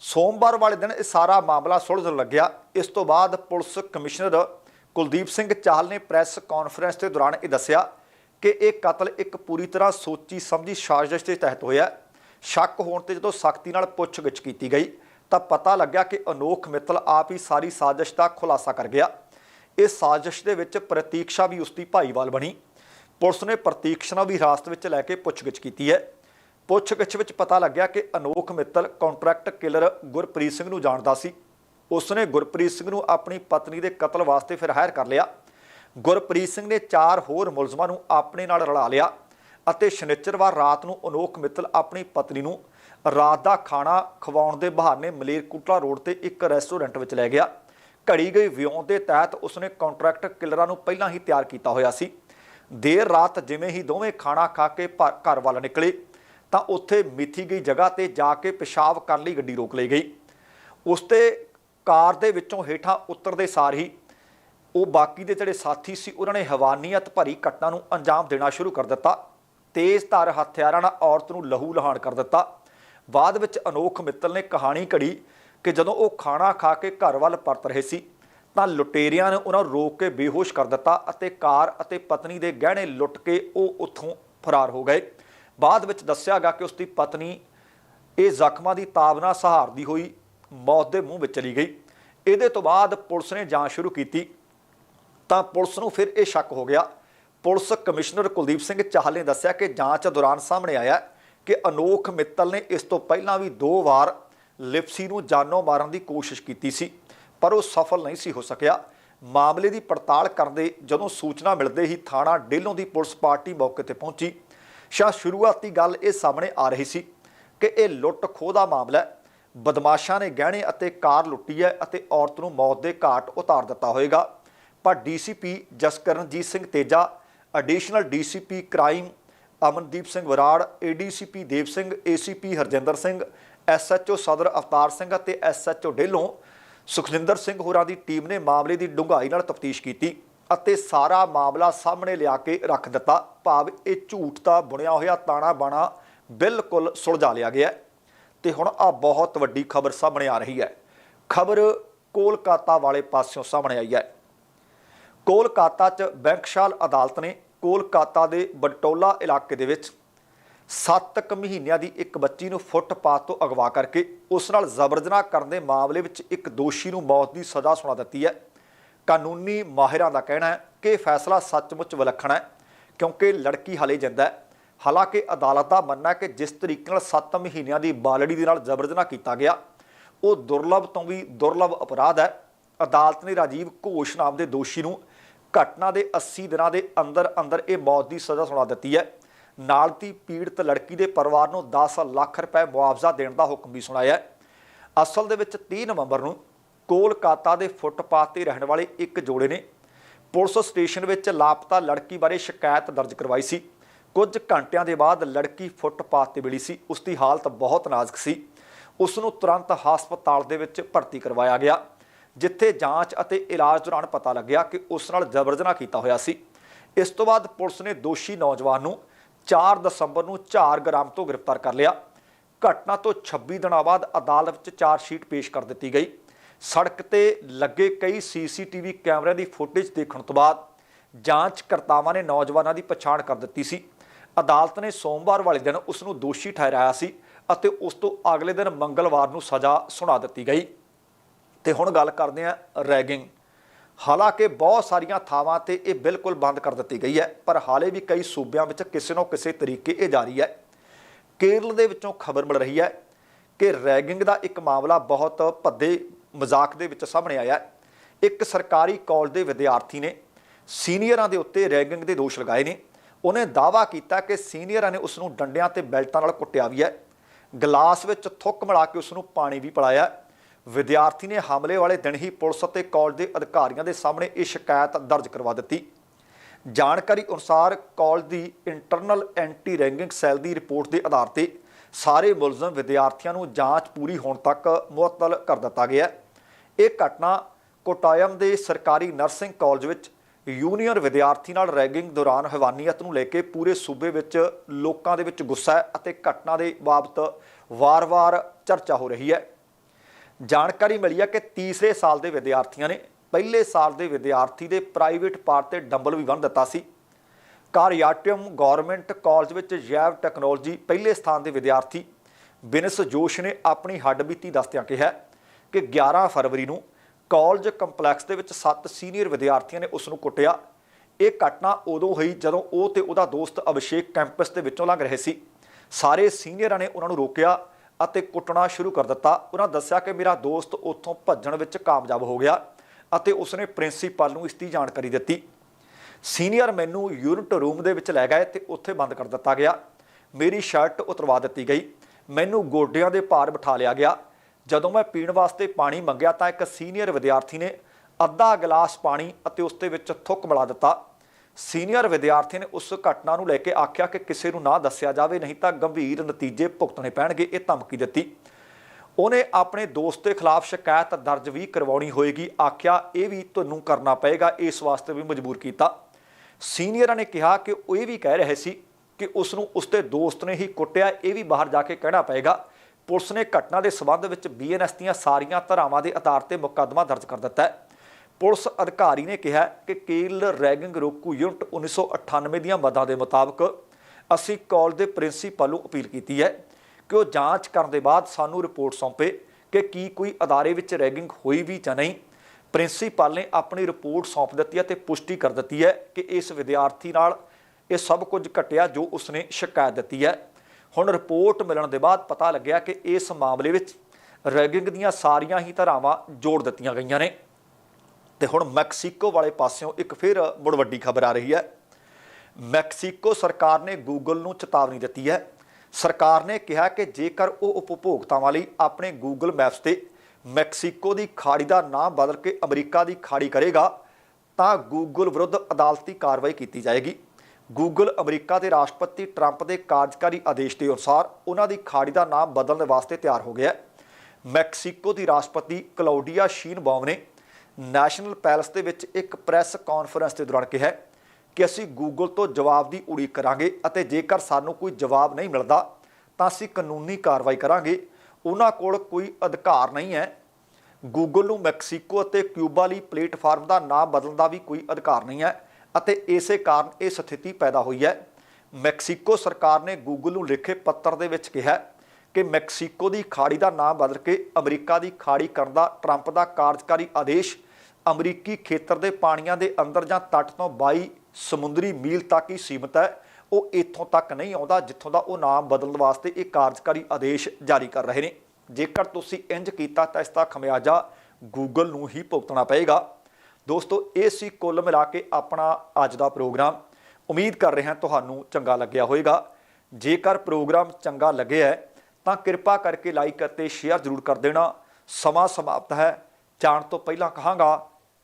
ਸੋਮਵਾਰ ਵਾਲੇ ਦਿਨ ਇਹ ਸਾਰਾ ਮਾਮਲਾ ਸੁਲਝਣ ਲੱਗਿਆ। ਇਸ ਤੋਂ ਬਾਅਦ ਪੁਲਿਸ ਕਮਿਸ਼ਨਰ ਕੁਲਦੀਪ ਸਿੰਘ ਚਾਹਲ ਨੇ ਪ੍ਰੈਸ ਕਾਨਫਰੰਸ ਦੇ ਦੌਰਾਨ ਇਹ ਦੱਸਿਆ ਕਿ ਇਹ ਕਤਲ ਇੱਕ ਪੂਰੀ ਤਰ੍ਹਾਂ ਸੋਚੀ ਸਮਝੀ ਸਾਜ਼ਿਸ਼ ਦੇ ਤਹਿਤ ਹੋਇਆ ਸ਼ੱਕ ਹੋਣ ਤੇ ਜਦੋਂ ਸਖਤੀ ਨਾਲ ਪੁੱਛਗਿੱਛ ਕੀਤੀ ਗਈ, ਤਾਂ ਪਤਾ ਲੱਗਿਆ ਕਿ ਅਨੋਖ ਮਿੱਤਲ ਆਪ ਹੀ ਸਾਰੀ ਸਾਜ਼ਿਸ਼ ਦਾ ਖੁਲਾਸਾ ਕਰ ਗਿਆ। ਇਸ ਸਾਜ਼ਿਸ਼ ਦੇ ਵਿੱਚ ਪ੍ਰਤੀਕਸ਼ਾ ਵੀ ਉਸਦੀ ਭਾਈਵਾਲ ਬਣੀ। ਪੁਲਿਸ ਨੇ ਪ੍ਰਤੀਕਸ਼ਨਾ ਵੀ ਹਿਰਾਸਤ ਵਿੱਚ ਲੈ ਕੇ ਪੁੱਛਗਿੱਛ ਕੀਤੀ ਹੈ। ਪੁੱਛਗਿੱਛ ਵਿੱਚ ਪਤਾ ਲੱਗਿਆ ਕਿ ਅਨੋਖ ਮਿੱਤਲ ਕੰਟਰੈਕਟ ਕਿਲਰ ਗੁਰਪ੍ਰੀਤ ਸਿੰਘ ਨੂੰ ਜਾਣਦਾ ਸੀ। ਉਸਨੇ ਗੁਰਪ੍ਰੀਤ ਸਿੰਘ ਨੂੰ ਆਪਣੀ ਪਤਨੀ ਦੇ ਕਤਲ ਵਾਸਤੇ ਫਿਰ ਹਾਇਰ ਕਰ ਲਿਆ। ਗੁਰਪ੍ਰੀਤ ਸਿੰਘ ਨੇ ਚਾਰ ਹੋਰ ਮੁਲਜ਼ਮਾਂ ਨੂੰ ਆਪਣੇ ਨਾਲ ਰਲਾ ਲਿਆ ਅਤੇ ਸ਼ਨੀਚਰਵਾਰ ਰਾਤ ਨੂੰ ਅਨੋਖ ਮਿੱਤਲ ਆਪਣੀ ਪਤਨੀ ਨੂੰ ਰਾਤ ਦਾ ਖਾਣਾ ਖਵਾਉਣ ਦੇ ਬਹਾਨੇ ਮਲੇਰਕੋਟਲਾ ਰੋਡ ਤੇ ਇੱਕ ਰੈਸਟੋਰੈਂਟ ਵਿੱਚ ਲੈ ਗਿਆ। ਘੜੀ ਗਈ ਵਿਉਂਤ ਦੇ ਤਹਿਤ ਉਸਨੇ ਕੰਟਰੈਕਟ ਕਿਲਰਾਂ ਨੂੰ ਪਹਿਲਾਂ ਹੀ ਤਿਆਰ ਕੀਤਾ ਹੋਇਆ ਸੀ। ਦੇਰ ਰਾਤ ਜਿਵੇਂ ਹੀ ਦੋਵੇਂ ਖਾਣਾ ਖਾ ਕੇ ਭਾ- ਘਰ ਵੱਲ ਨਿਕਲੇ, ਤਾਂ ਉੱਥੇ ਮਿੱਥੀ ਗਈ ਜਗ੍ਹਾ ਤੇ ਜਾ ਕੇ ਪਿਸ਼ਾਬ ਕਰਨ ਲਈ ਗੱਡੀ ਰੋਕ ਲਈ ਗਈ। ਉਸ ਤੇ ਕਾਰ ਦੇ ਵਿੱਚੋਂ ਹੇਠਾਂ ਉਤਰਦੇ ਸਾਰ ਹੀ ਉਹ ਬਾਕੀ ਦੇ ਜਿਹੜੇ ਸਾਥੀ ਸੀ, ਉਹਨਾਂ ਨੇ ਹਵਾਨੀਅਤ ਭਰੀ ਘਟਨਾ ਨੂੰ ਅੰਜਾਮ ਦੇਣਾ ਸ਼ੁਰੂ ਕਰ ਦਿੱਤਾ। ਤੇਜ਼ ਧਾਰ ਹਥਿਆਰਾਂ ਨਾਲ ਔਰਤ ਨੂੰ ਲਹੂ ਲਹਾਣ ਕਰ ਦਿੱਤਾ। ਬਾਅਦ ਵਿੱਚ ਅਨੋਖ ਮਿੱਤਲ ਨੇ ਕਹਾਣੀ ਘੜੀ ਕਿ ਜਦੋਂ ਉਹ ਖਾਣਾ ਖਾ ਕੇ ਘਰ ਵੱਲ ਪਰਤ ਰਹੇ ਸੀ ਤਾਂ ਲੁਟੇਰਿਆਂ ਨੇ ਉਹਨਾਂ ਨੂੰ ਰੋਕ ਕੇ ਬੇਹੋਸ਼ ਕਰ ਦਿੱਤਾ ਅਤੇ ਕਾਰ ਅਤੇ ਪਤਨੀ ਦੇ ਗਹਿਣੇ ਲੁੱਟ ਕੇ ਉਹ ਉੱਥੋਂ ਫਰਾਰ ਹੋ ਗਏ। ਬਾਅਦ ਵਿੱਚ ਦੱਸਿਆ ਗਿਆ ਕਿ ਉਸ ਦੀ ਪਤਨੀ ਇਹ ਜ਼ਖਮਾਂ ਦੀ ਤਾਬ ਸਹਾਰਦੀ ਹੋਈ, ਮੌਤ ਦੇ ਮੂੰਹ ਵਿੱਚ ਚਲੀ ਗਈ। ਇਹਦੇ ਤੋਂ ਬਾਅਦ ਪੁਲਿਸ ਨੇ ਜਾਂਚ ਸ਼ੁਰੂ ਕੀਤੀ। ਤਾਂ ਪੁਲਿਸ ਨੂੰ ਫਿਰ ਇਹ ਸ਼ੱਕ ਹੋ ਗਿਆ। ਪੁਲਿਸ ਕਮਿਸ਼ਨਰ ਕੁਲਦੀਪ ਸਿੰਘ ਚਾਹਲ ਨੇ ਦੱਸਿਆ ਕਿ ਜਾਂਚ ਦੌਰਾਨ ਸਾਹਮਣੇ ਆਇਆ ਕਿ ਅਨੋਖ ਮਿੱਤਲ ਨੇ ਇਸ ਤੋਂ ਪਹਿਲਾਂ ਵੀ ਦੋ ਵਾਰ ਲਿਪਸੀ ਨੂੰ ਜਾਨੋਂ ਮਾਰਨ ਦੀ ਕੋਸ਼ਿਸ਼ ਕੀਤੀ ਸੀ। ਪਰ ਉਹ ਸਫਲ ਨਹੀਂ ਸੀ ਹੋ ਸਕਿਆ। ਮਾਮਲੇ ਦੀ ਪੜਤਾਲ ਕਰਦੇ ਜਦੋਂ ਸੂਚਨਾ ਮਿਲਦੇ ਹੀ ਥਾਣਾ ਡੇਲੋਂ ਦੀ ਪੁਲਿਸ ਪਾਰਟੀ ਮੌਕੇ ਤੇ ਪਹੁੰਚੀ। ਸ਼ਾ ਸ਼ੁਰੂਆਤੀ ਗੱਲ ਇਹ ਸਾਹਮਣੇ ਆ ਰਹੀ ਸੀ ਕਿ ਇਹ ਲੁੱਟ ਖੋਹ ਦਾ ਮਾਮਲਾ ਹੈ। ਬਦਮਾਸ਼ਾਂ ਨੇ ਗਹਿਣੇ ਅਤੇ ਕਾਰ ਲੁੱਟੀ ਹੈ ਅਤੇ ਔਰਤ ਨੂੰ ਮੌਤ ਦੇ ਘਾਟ ਉਤਾਰ ਦਿੱਤਾ ਹੋਵੇਗਾ ਪਰ DCP Jaskaranjit Singh Teja, additional DCP crime Amandeep Singh Brar, ADCP Dev Singh, ACP Harjinder Singh, SHO Sadar Avtar Singh ਅਤੇ ਐਸਐਚਓ ਡੇਲੋਂ ਸੁਖਜਿੰਦਰ ਸਿੰਘ ਹੋਰਾਂ ਦੀ ਟੀਮ ਨੇ ਮਾਮਲੇ ਦੀ ਡੂੰਘਾਈ ਨਾਲ ਤਫਤੀਸ਼ ਕੀਤੀ ਅਤੇ ਸਾਰਾ ਮਾਮਲਾ ਸਾਹਮਣੇ ਲਿਆ ਕੇ ਰੱਖ ਦਿੱਤਾ। ਭਾਵ ਇਹ ਝੂਠ ਦਾ ਬੁਣਿਆ ਹੋਇਆ, ਤਾਣਾ ਬਾਣਾ ਬਿਲਕੁਲ ਸੁਲਝਾ ਲਿਆ ਗਿਆ ਹੈ। ਤੇ ਹੁਣ ਆ ਬਹੁਤ ਵੱਡੀ ਖਬਰ ਸਾਹਮਣੇ ਆ ਰਹੀ ਹੈ। ਖਬਰ ਕੋਲਕਾਤਾ ਵਾਲੇ ਪਾਸਿਓਂ ਸਾਹਮਣੇ ਆਈ ਹੈ। ਕੋਲਕਾਤਾ 'ਚ ਬੈਂਕਸ਼ਾਲ ਅਦਾਲਤ ਨੇ ਕੋਲਕਾਤਾ ਦੇ ਬਟੋਲਾ ਇਲਾਕੇ ਦੇ ਵਿੱਚ 7 ਕੁ ਮਹੀਨਿਆਂ ਦੀ ਇੱਕ ਬੱਚੀ ਨੂੰ ਫੁੱਟਪਾਥ ਤੋਂ ਅਗਵਾ ਕਰਕੇ ਉਸ ਨਾਲ ਜ਼ਬਰਜਨਾ ਕਰਨ ਦੇ ਮਾਮਲੇ ਵਿੱਚ ਇੱਕ ਦੋਸ਼ੀ ਨੂੰ ਮੌਤ ਦੀ ਸਜ਼ਾ ਸੁਣਾ ਦਿੱਤੀ ਹੈ। ਕਾਨੂੰਨੀ ਮਾਹਿਰਾਂ ਦਾ ਕਹਿਣਾ ਹੈ ਕਿ ਇਹ ਫੈਸਲਾ ਸੱਚਮੁੱਚ ਵਿਲੱਖਣ ਹੈ, ਕਿਉਂਕਿ ਲੜਕੀ ਹਲੇ ਜਿੰਦਾ ਹੈ। ਹਾਲਾਂਕਿ ਅਦਾਲਤ ਦਾ ਮੰਨਣਾ ਹੈ ਕਿ ਜਿਸ ਤਰੀਕੇ ਨਾਲ 7 ਮਹੀਨਿਆਂ ਦੀ ਬਾਲੜੀ ਦੇ ਨਾਲ ਜ਼ਬਰਜਨਾ ਕੀਤਾ ਗਿਆ, ਉਹ ਦੁਰਲਭ ਤੋਂ ਵੀ ਦੁਰਲਭ ਅਪਰਾਧ ਹੈ। ਅਦਾਲਤ ਨੇ ਰਾਜੀਵ ਘੋਸ਼ ਨਾਮ ਦੇ ਦੋਸ਼ੀ ਨੂੰ ਘਟਨਾ ਦੇ 80 ਦਿਨਾਂ ਦੇ ਅੰਦਰ ਅੰਦਰ ਇਹ ਮੌਤ ਦੀ ਸਜ਼ਾ ਸੁਣਾ ਦਿੱਤੀ ਹੈ। ਨਾਲ ਦੀ ਪੀੜਤ ਲੜਕੀ ਦੇ ਪਰਿਵਾਰ ਨੂੰ 10 ਲੱਖ ਰੁਪਏ ਮੁਆਵਜ਼ਾ ਦੇਣ ਦਾ ਹੁਕਮ ਵੀ ਸੁਣਾਇਆ ਅਸਲ ਦੇ ਵਿੱਚ 30 ਨਵੰਬਰ ਨੂੰ ਕੋਲਕਾਤਾ ਦੇ ਫੁੱਟਪਾਥ ਤੇ ਰਹਿਣ ਵਾਲੇ ਇੱਕ ਜੋੜੇ ਨੇ ਪੁਲਿਸ ਸਟੇਸ਼ਨ ਵਿੱਚ ਲਾਪਤਾ ਲੜਕੀ ਬਾਰੇ ਸ਼ਿਕਾਇਤ ਦਰਜ ਕਰਵਾਈ ਸੀ। ਕੁਝ ਘੰਟਿਆਂ ਦੇ ਬਾਅਦ ਲੜਕੀ ਫੁੱਟਪਾਥ ਤੇ ਮਿਲੀ ਸੀ। ਉਸ ਦੀ ਹਾਲਤ ਬਹੁਤ ਨਾਜ਼ੁਕ ਸੀ। ਉਸ ਨੂੰ ਤੁਰੰਤ ਹਸਪਤਾਲ ਦੇ ਵਿੱਚ ਭਰਤੀ ਕਰਵਾਇਆ ਗਿਆ, ਜਿੱਥੇ ਜਾਂਚ ਅਤੇ ਇਲਾਜ ਦੌਰਾਨ ਪਤਾ ਲੱਗਿਆ ਕਿ ਉਸ ਨਾਲ ਜਬਰਜਨਾ ਕੀਤਾ ਹੋਇਆ ਸੀ। ਇਸ ਤੋਂ ਬਾਅਦ ਪੁਲਿਸ ਨੇ ਦੋਸ਼ੀ ਨੌਜਵਾਨ ਨੂੰ 4 ਦਸੰਬਰ ਨੂੰ ਝਾਰ ਗ੍ਰਾਮ ਤੋਂ ਗ੍ਰਿਫਤਾਰ ਕਰ ਲਿਆ। ਘਟਨਾ ਤੋਂ 26 ਦਿਨਾਂ ਬਾਅਦ ਅਦਾਲਤ ਵਿੱਚ ਚਾਰਜ ਸ਼ੀਟ ਪੇਸ਼ ਕਰ ਦਿੱਤੀ ਗਈ। ਸੜਕ ਤੇ ਲੱਗੇ ਕਈ ਸੀਸੀਟੀਵੀ ਕੈਮਰਿਆਂ ਦੀ ਫੁਟੇਜ ਦੇਖਣ ਤੋਂ ਬਾਅਦ ਜਾਂਚਕਰਤਾਵਾਂ ਨੇ ਨੌਜਵਾਨਾਂ ਦੀ ਪਛਾਣ ਕਰ ਦਿੱਤੀ ਸੀ। ਅਦਾਲਤ ਨੇ ਸੋਮਵਾਰ ਵਾਲੇ ਦਿਨ ਉਸ ਨੂੰ ਦੋਸ਼ੀ ਠਹਿਰਾਇਆ ਸੀ ਅਤੇ ਉਸ ਤੋਂ ਅਗਲੇ ਦਿਨ ਮੰਗਲਵਾਰ ਨੂੰ ਸਜ਼ਾ ਸੁਣਾ ਦਿੱਤੀ ਗਈ। ਤੇ ਹੁਣ ਗੱਲ ਕਰਦੇ ਹਾਂ ਰੈਗਿੰਗ ਹਾਲਾਂਕਿ ਬਹੁਤ ਸਾਰੀਆਂ ਥਾਵਾਂ ਤੇ ਇਹ ਬਿਲਕੁਲ ਬੰਦ ਕਰ ਦਿੱਤੀ ਗਈ ਹੈ, ਪਰ ਹਾਲੇ ਵੀ ਕਈ ਸੂਬਿਆਂ ਵਿੱਚ ਕਿਸੇ ਨਾ ਕਿਸੇ ਤਰੀਕੇ ਇਹ ਜਾਰੀ ਹੈ। ਕੇਰਲ ਦੇ ਵਿੱਚੋਂ ਖਬਰ ਮਿਲ ਰਹੀ ਹੈ ਕਿ ਰੈਗਿੰਗ ਦਾ ਇੱਕ ਮਾਮਲਾ ਬਹੁਤ ਭੱਦੇ ਮਜ਼ਾਕ ਦੇ ਵਿੱਚ ਸਾਹਮਣੇ ਆਇਆ ਹੈ। ਇੱਕ ਸਰਕਾਰੀ ਕਾਲਜ ਦੇ ਵਿਦਿਆਰਥੀ ਨੇ ਸੀਨੀਅਰਾਂ ਦੇ ਉੱਤੇ ਰੈਗਿੰਗ ਦੇ ਦੋਸ਼ ਲਗਾਏ ਨੇ। ਉਹਨੇ ਦਾਅਵਾ ਕੀਤਾ ਕਿ ਸੀਨੀਅਰਾਂ ਨੇ ਉਸ ਨੂੰ ਡੰਡਿਆਂ ਤੇ ਬੈਲਟਾਂ ਨਾਲ ਕੁੱਟਿਆ ਵੀ ਹੈ। ਗਲਾਸ ਵਿੱਚ ਥੁੱਕ ਮਿਲਾ ਕੇ ਉਸ ਨੂੰ ਪਾਣੀ ਵੀ ਪਿਲਾਇਆ ਵਿਦਿਆਰਥੀ ਨੇ ਹਮਲੇ ਵਾਲੇ ਦਿਨ ਹੀ ਪੁਲਿਸ ਅਤੇ ਕਾਲਜ ਦੇ ਅਧਿਕਾਰੀਆਂ ਦੇ ਸਾਹਮਣੇ ਇਹ ਸ਼ਿਕਾਇਤ ਦਰਜ ਕਰਵਾ ਦਿੱਤੀ। ਜਾਣਕਾਰੀ ਅਨੁਸਾਰ ਕਾਲਜ ਦੀ ਇੰਟਰਨਲ ਐਂਟੀ ਰੈਂਕਿੰਗ ਸੈੱਲ ਦੀ ਰਿਪੋਰਟ ਦੇ ਆਧਾਰ ਤੇ ਸਾਰੇ ਮੁਲਜ਼ਮ ਵਿਦਿਆਰਥੀਆਂ ਨੂੰ ਜਾਂਚ ਪੂਰੀ ਹੋਣ ਤੱਕ ਮੁਅੱਤਲ ਕਰ ਦਿੱਤਾ ਗਿਆ ਇਹ ਘਟਨਾ ਕੋਟਾਇਮ ਦੇ ਸਰਕਾਰੀ ਨਰਸਿੰਗ ਕਾਲਜ ਵਿੱਚ ਯੂਨੀਅਨ ਵਿਦਿਆਰਥੀ ਨਾਲ ਰੈਗਿੰਗ ਦੌਰਾਨ ਹੈਵਾਨੀਅਤ ਨੂੰ ਲੈ ਕੇ ਪੂਰੇ ਸੂਬੇ ਵਿੱਚ ਲੋਕਾਂ ਦੇ ਵਿੱਚ ਗੁੱਸਾ ਹੈ ਅਤੇ ਘਟਨਾ ਦੇ ਬਾਬਤ ਵਾਰ-ਵਾਰ ਚਰਚਾ ਹੋ ਰਹੀ ਹੈ। ਜਾਣਕਾਰੀ ਮਿਲੀ ਹੈ ਕਿ ਤੀਸਰੇ ਸਾਲ ਦੇ ਵਿਦਿਆਰਥੀਆਂ ਨੇ ਪਹਿਲੇ ਸਾਲ ਦੇ ਵਿਦਿਆਰਥੀ ਦੇ ਪ੍ਰਾਈਵੇਟ ਪਾਰਟ ਤੇ ਡੰਬਲ ਵੀ ਬੰਨ ਦਿੱਤਾ ਸੀ। ਕਾਰਿਆਟਿਅਮ ਗਵਰਨਮੈਂਟ ਕਾਲਜ ਵਿੱਚ ਜੈਵ ਟੈਕਨੋਲੋਜੀ ਪਹਿਲੇ ਸਥਾਨ ਦੇ ਵਿਦਿਆਰਥੀ ਬਿਨਸ ਜੋਸ਼ ਨੇ ਆਪਣੀ ਹੱਡਬੀਤੀ ਦੱਸਦਿਆਂ ਕਿਹਾ ਕਿ 11 ਫਰਵਰੀ ਨੂੰ ਕਾਲਜ ਕੰਪਲੈਕਸ ਦੇ ਵਿੱਚ 7 ਸੀਨੀਅਰ ਵਿਦਿਆਰਥੀਆਂ ਨੇ ਉਸ ਨੂੰ ਕੁੱਟਿਆ। ਇਹ ਘਟਨਾ ਉਦੋਂ ਹੋਈ ਜਦੋਂ ਉਹ ਤੇ ਉਹਦਾ ਦੋਸਤ ਅਭਿਸ਼ੇਕ ਕੈਂਪਸ ਦੇ ਵਿੱਚੋਂ ਲੰਘ ਰਹੇ ਸੀ। ਸਾਰੇ ਸੀਨੀਅਰਾਂ ਨੇ ਉਹਨਾਂ ਨੂੰ ਰੋਕਿਆ ਅਤੇ ਕੁੱਟਣਾ ਸ਼ੁਰੂ ਕਰ ਦਿੱਤਾ। ਉਹਨਾਂ ਦੱਸਿਆ ਕਿ ਮੇਰਾ ਦੋਸਤ ਉੱਥੋਂ ਭੱਜਣ ਵਿੱਚ ਕਾਮਯਾਬ ਹੋ ਗਿਆ ਅਤੇ ਉਸਨੇ ਪ੍ਰਿੰਸੀਪਲ ਨੂੰ ਇਸ ਦੀ ਜਾਣਕਾਰੀ ਦਿੱਤੀ। ਸੀਨੀਅਰ ਮੈਨੂੰ ਯੂਨਿਟ ਰੂਮ ਦੇ ਵਿੱਚ ਲੈ ਗਏ ਤੇ ਉੱਥੇ ਬੰਦ ਕਰ ਦਿੱਤਾ ਗਿਆ। ਮੇਰੀ ਸ਼ਰਟ ਉਤਰਵਾ ਦਿੱਤੀ ਗਈ। ਮੈਨੂੰ ਗੋਡਿਆਂ ਦੇ ਭਾਰ ਬਿਠਾ ਲਿਆ ਗਿਆ। ਜਦੋਂ ਮੈਂ ਪੀਣ ਵਾਸਤੇ ਪਾਣੀ ਮੰਗਿਆ ਤਾਂ ਇੱਕ ਸੀਨੀਅਰ ਵਿਦਿਆਰਥੀ ਨੇ ਅੱਧਾ ਗਲਾਸ ਪਾਣੀ ਅਤੇ ਉਸ ਦੇ ਵਿੱਚ ਥੁੱਕ ਮਿਲਾ ਦਿੱਤਾ। ਸੀਨੀਅਰ ਵਿਦਿਆਰਥੀ ਨੇ ਉਸ ਘਟਨਾ ਨੂੰ ਲੈ ਕੇ ਆਖਿਆ ਕਿ ਕਿਸੇ ਨੂੰ ਨਾ ਦੱਸਿਆ ਜਾਵੇ, ਨਹੀਂ ਤਾਂ ਗੰਭੀਰ ਨਤੀਜੇ ਭੁਗਤਣੇ ਪੈਣਗੇ, ਇਹ ਧਮਕੀ ਦਿੱਤੀ। ਉਹਨੇ ਆਪਣੇ ਦੋਸਤ ਦੇ ਖਿਲਾਫ ਸ਼ਿਕਾਇਤ ਦਰਜ ਵੀ ਕਰਵਾਉਣੀ ਹੋਏਗੀ, ਆਖਿਆ ਇਹ ਵੀ ਤੁਹਾਨੂੰ ਕਰਨਾ ਪਏਗਾ, ਇਸ ਵਾਸਤੇ ਵੀ ਮਜਬੂਰ ਕੀਤਾ। ਸੀਨੀਅਰਾਂ ਨੇ ਕਿਹਾ ਕਿ ਉਹ ਇਹ ਵੀ ਕਹਿ ਰਹੇ ਸੀ ਕਿ ਉਸ ਨੂੰ ਉਸਦੇ ਦੋਸਤ ਨੇ ਹੀ ਕੁੱਟਿਆ, ਇਹ ਵੀ ਬਾਹਰ ਜਾ ਕੇ ਕਹਿਣਾ ਪਏਗਾ। ਪੁਲਿਸ ਨੇ ਘਟਨਾ ਦੇ ਸਬੰਧ ਵਿੱਚ ਬੀਐਨਐਸ ਦੀਆਂ ਸਾਰੀਆਂ ਧਾਰਾਵਾਂ ਦੇ ਆਧਾਰ ਤੇ ਮੁਕੱਦਮਾ ਦਰਜ ਕਰ ਦਿੱਤਾ ਹੈ। ਪੁਲਿਸ ਅਧਿਕਾਰੀ ਨੇ ਕਿਹਾ ਕਿ ਕੇਲ ਰੈਗਿੰਗ ਰੋਕੂ ਯੂਨਿਟ 1998 ਦੀਆਂ ਮਦਾਂ ਦੇ ਮੁਤਾਬਕ ਅਸੀਂ ਕਾਲਜ ਦੇ ਪ੍ਰਿੰਸੀਪਲ ਨੂੰ ਅਪੀਲ ਕੀਤੀ ਹੈ ਕਿ ਉਹ ਜਾਂਚ ਕਰਨ ਦੇ ਬਾਅਦ ਸਾਨੂੰ ਰਿਪੋਰਟ ਸੌਂਪੇ ਕਿ ਕੀ ਕੋਈ ਅਦਾਰੇ ਵਿੱਚ ਰੈਗਿੰਗ ਹੋਈ ਵੀ ਜਾਂ ਨਹੀਂ। ਪ੍ਰਿੰਸੀਪਲ ਨੇ ਆਪਣੀ ਰਿਪੋਰਟ ਸੌਂਪ ਦਿੱਤੀ ਹੈ ਤੇ ਪੁਸ਼ਟੀ ਕਰ ਦਿੱਤੀ ਹੈ ਕਿ ਇਸ ਵਿਦਿਆਰਥੀ ਨਾਲ ਇਹ ਸਭ ਕੁਝ ਘਟਿਆ ਜੋ ਉਸਨੇ ਸ਼ਿਕਾਇਤ ਦਿੱਤੀ ਹੈ। ਹੁਣ ਰਿਪੋਰਟ ਮਿਲਣ ਦੇ ਬਾਅਦ ਪਤਾ ਲੱਗਿਆ ਕਿ ਇਸ ਮਾਮਲੇ ਵਿੱਚ ਰੈਗਿੰਗ ਦੀਆਂ ਸਾਰੀਆਂ ਹੀ ਧਾਰਾਵਾਂ ਜੋੜ ਦਿੱਤੀਆਂ ਗਈਆਂ ਨੇ। ਤੇ ਹੁਣ ਮੈਕਸੀਕੋ ਵਾਲੇ ਪਾਸਿਓਂ ਇੱਕ ਫਿਰ ਮੁੜ ਵੱਡੀ ਖਬਰ ਆ ਰਹੀ ਹੈ। ਮੈਕਸੀਕੋ ਸਰਕਾਰ ਨੇ ਗੂਗਲ ਨੂੰ ਚੇਤਾਵਨੀ ਦਿੱਤੀ ਹੈ। ਸਰਕਾਰ ਨੇ ਕਿਹਾ ਕਿ ਜੇਕਰ ਉਹ ਉਪਭੋਗਤਾਵਾਂ ਲਈ ਆਪਣੇ ਗੂਗਲ ਮੈਪਸ ਤੇ ਮੈਕਸੀਕੋ ਦੀ ਖਾੜੀ ਦਾ ਨਾਮ ਬਦਲ ਕੇ ਅਮਰੀਕਾ ਦੀ ਖਾੜੀ ਕਰੇਗਾ, ਤਾਂ ਗੂਗਲ ਵਿਰੁੱਧ ਅਦਾਲਤੀ ਕਾਰਵਾਈ ਕੀਤੀ ਜਾਏਗੀ। ਗੂਗਲ ਅਮਰੀਕਾ ਦੇ ਰਾਸ਼ਟਰਪਤੀ ਟਰੰਪ ਦੇ ਕਾਰਜਕਾਰੀ ਆਦੇਸ਼ ਦੇ ਅਨੁਸਾਰ ਉਹਨਾਂ ਦੀ ਖਾੜੀ ਦਾ ਨਾਮ ਬਦਲਣ ਵਾਸਤੇ ਤਿਆਰ ਹੋ ਗਿਆ ਹੈ। ਮੈਕਸੀਕੋ ਦੀ ਰਾਸ਼ਟਰਪਤੀ ਕਲੌਡੀਆ ਸ਼ੀਨਬਾਮ ਨੇ ਨੈਸ਼ਨਲ ਪੈਲਸ ਦੇ ਵਿੱਚ ਇੱਕ ਪ੍ਰੈਸ ਕਾਨਫਰੰਸ ਦੇ ਦੌਰਾਨ ਕਿਹਾ ਕਿ ਅਸੀਂ ਗੂਗਲ ਤੋਂ ਜਵਾਬ ਦੀ ਉਡੀਕ ਕਰਾਂਗੇ ਅਤੇ ਜੇਕਰ ਸਾਨੂੰ ਕੋਈ ਜਵਾਬ ਨਹੀਂ ਮਿਲਦਾ, ਤਾਂ ਅਸੀਂ ਕਾਨੂੰਨੀ ਕਾਰਵਾਈ ਕਰਾਂਗੇ। ਉਹਨਾਂ ਕੋਲ ਕੋਈ ਅਧਿਕਾਰ ਨਹੀਂ ਹੈ। ਗੂਗਲ ਨੂੰ ਮੈਕਸੀਕੋ ਅਤੇ ਕਿਊਬਾ ਲਈ ਪਲੇਟਫਾਰਮ ਦਾ ਨਾਮ ਬਦਲਣ ਦਾ ਵੀ ਕੋਈ ਅਧਿਕਾਰ ਨਹੀਂ ਹੈ ਅਤੇ ਇਸੇ ਕਾਰਨ ਇਹ ਸਥਿਤੀ ਪੈਦਾ ਹੋਈ ਹੈ। ਮੈਕਸੀਕੋ ਸਰਕਾਰ ਨੇ ਗੂਗਲ ਨੂੰ ਲਿਖੇ ਪੱਤਰ ਦੇ ਵਿੱਚ ਕਿਹਾ ਕਿ ਮੈਕਸੀਕੋ ਦੀ ਖਾੜੀ ਦਾ ਨਾਮ ਬਦਲ ਕੇ ਅਮਰੀਕਾ ਦੀ ਖਾੜੀ ਕਰਨ ਦਾ, ਟਰੰਪ ਦਾ ਕਾਰਜਕਾਰੀ ਆਦੇਸ਼ ਅਮਰੀਕੀ ਖੇਤਰ ਦੇ ਪਾਣੀਆਂ ਦੇ ਅੰਦਰ ਜਾਂ ਤੱਟ ਤੋਂ 22 ਸਮੁੰਦਰੀ ਮੀਲ ਤੱਕ ਹੀ ਸੀਮਤ ਹੈ। ਉਹ ਇੱਥੋਂ ਤੱਕ ਨਹੀਂ ਆਉਂਦਾ ਜਿੱਥੋਂ ਦਾ ਉਹ ਨਾਮ ਬਦਲਣ ਵਾਸਤੇ ਇਹ ਕਾਰਜਕਾਰੀ ਆਦੇਸ਼ ਜਾਰੀ ਕਰ ਰਹੇ ਨੇ। ਜੇਕਰ ਤੁਸੀਂ ਇੰਜ ਕੀਤਾ ਤਾਂ ਇਸ ਦਾ ਖਮਿਆਜਾ ਗੂਗਲ ਨੂੰ ਹੀ ਭੁਗਤਣਾ ਪਏਗਾ। ਦੋਸਤੋ, ਇਹ ਸੀ ਕੁੱਲ ਮਿਲਾ ਕੇ ਆਪਣਾ ਅੱਜ ਦਾ ਪ੍ਰੋਗਰਾਮ। ਉਮੀਦ ਕਰ ਰਿਹਾ ਤੁਹਾਨੂੰ ਚੰਗਾ ਲੱਗਿਆ ਹੋਵੇਗਾ। ਜੇਕਰ ਪ੍ਰੋਗਰਾਮ ਚੰਗਾ ਲੱਗਿਆ ਹੈ, ਤਾਂ ਕਿਰਪਾ ਕਰਕੇ ਲਾਈਕ ਅਤੇ ਸ਼ੇਅਰ ਜ਼ਰੂਰ ਕਰ ਦੇਣਾ। ਸਮਾਂ ਸਮਾਪਤ ਹੈ। ਜਾਣ ਤੋਂ ਪਹਿਲਾਂ ਕਹਾਂਗਾ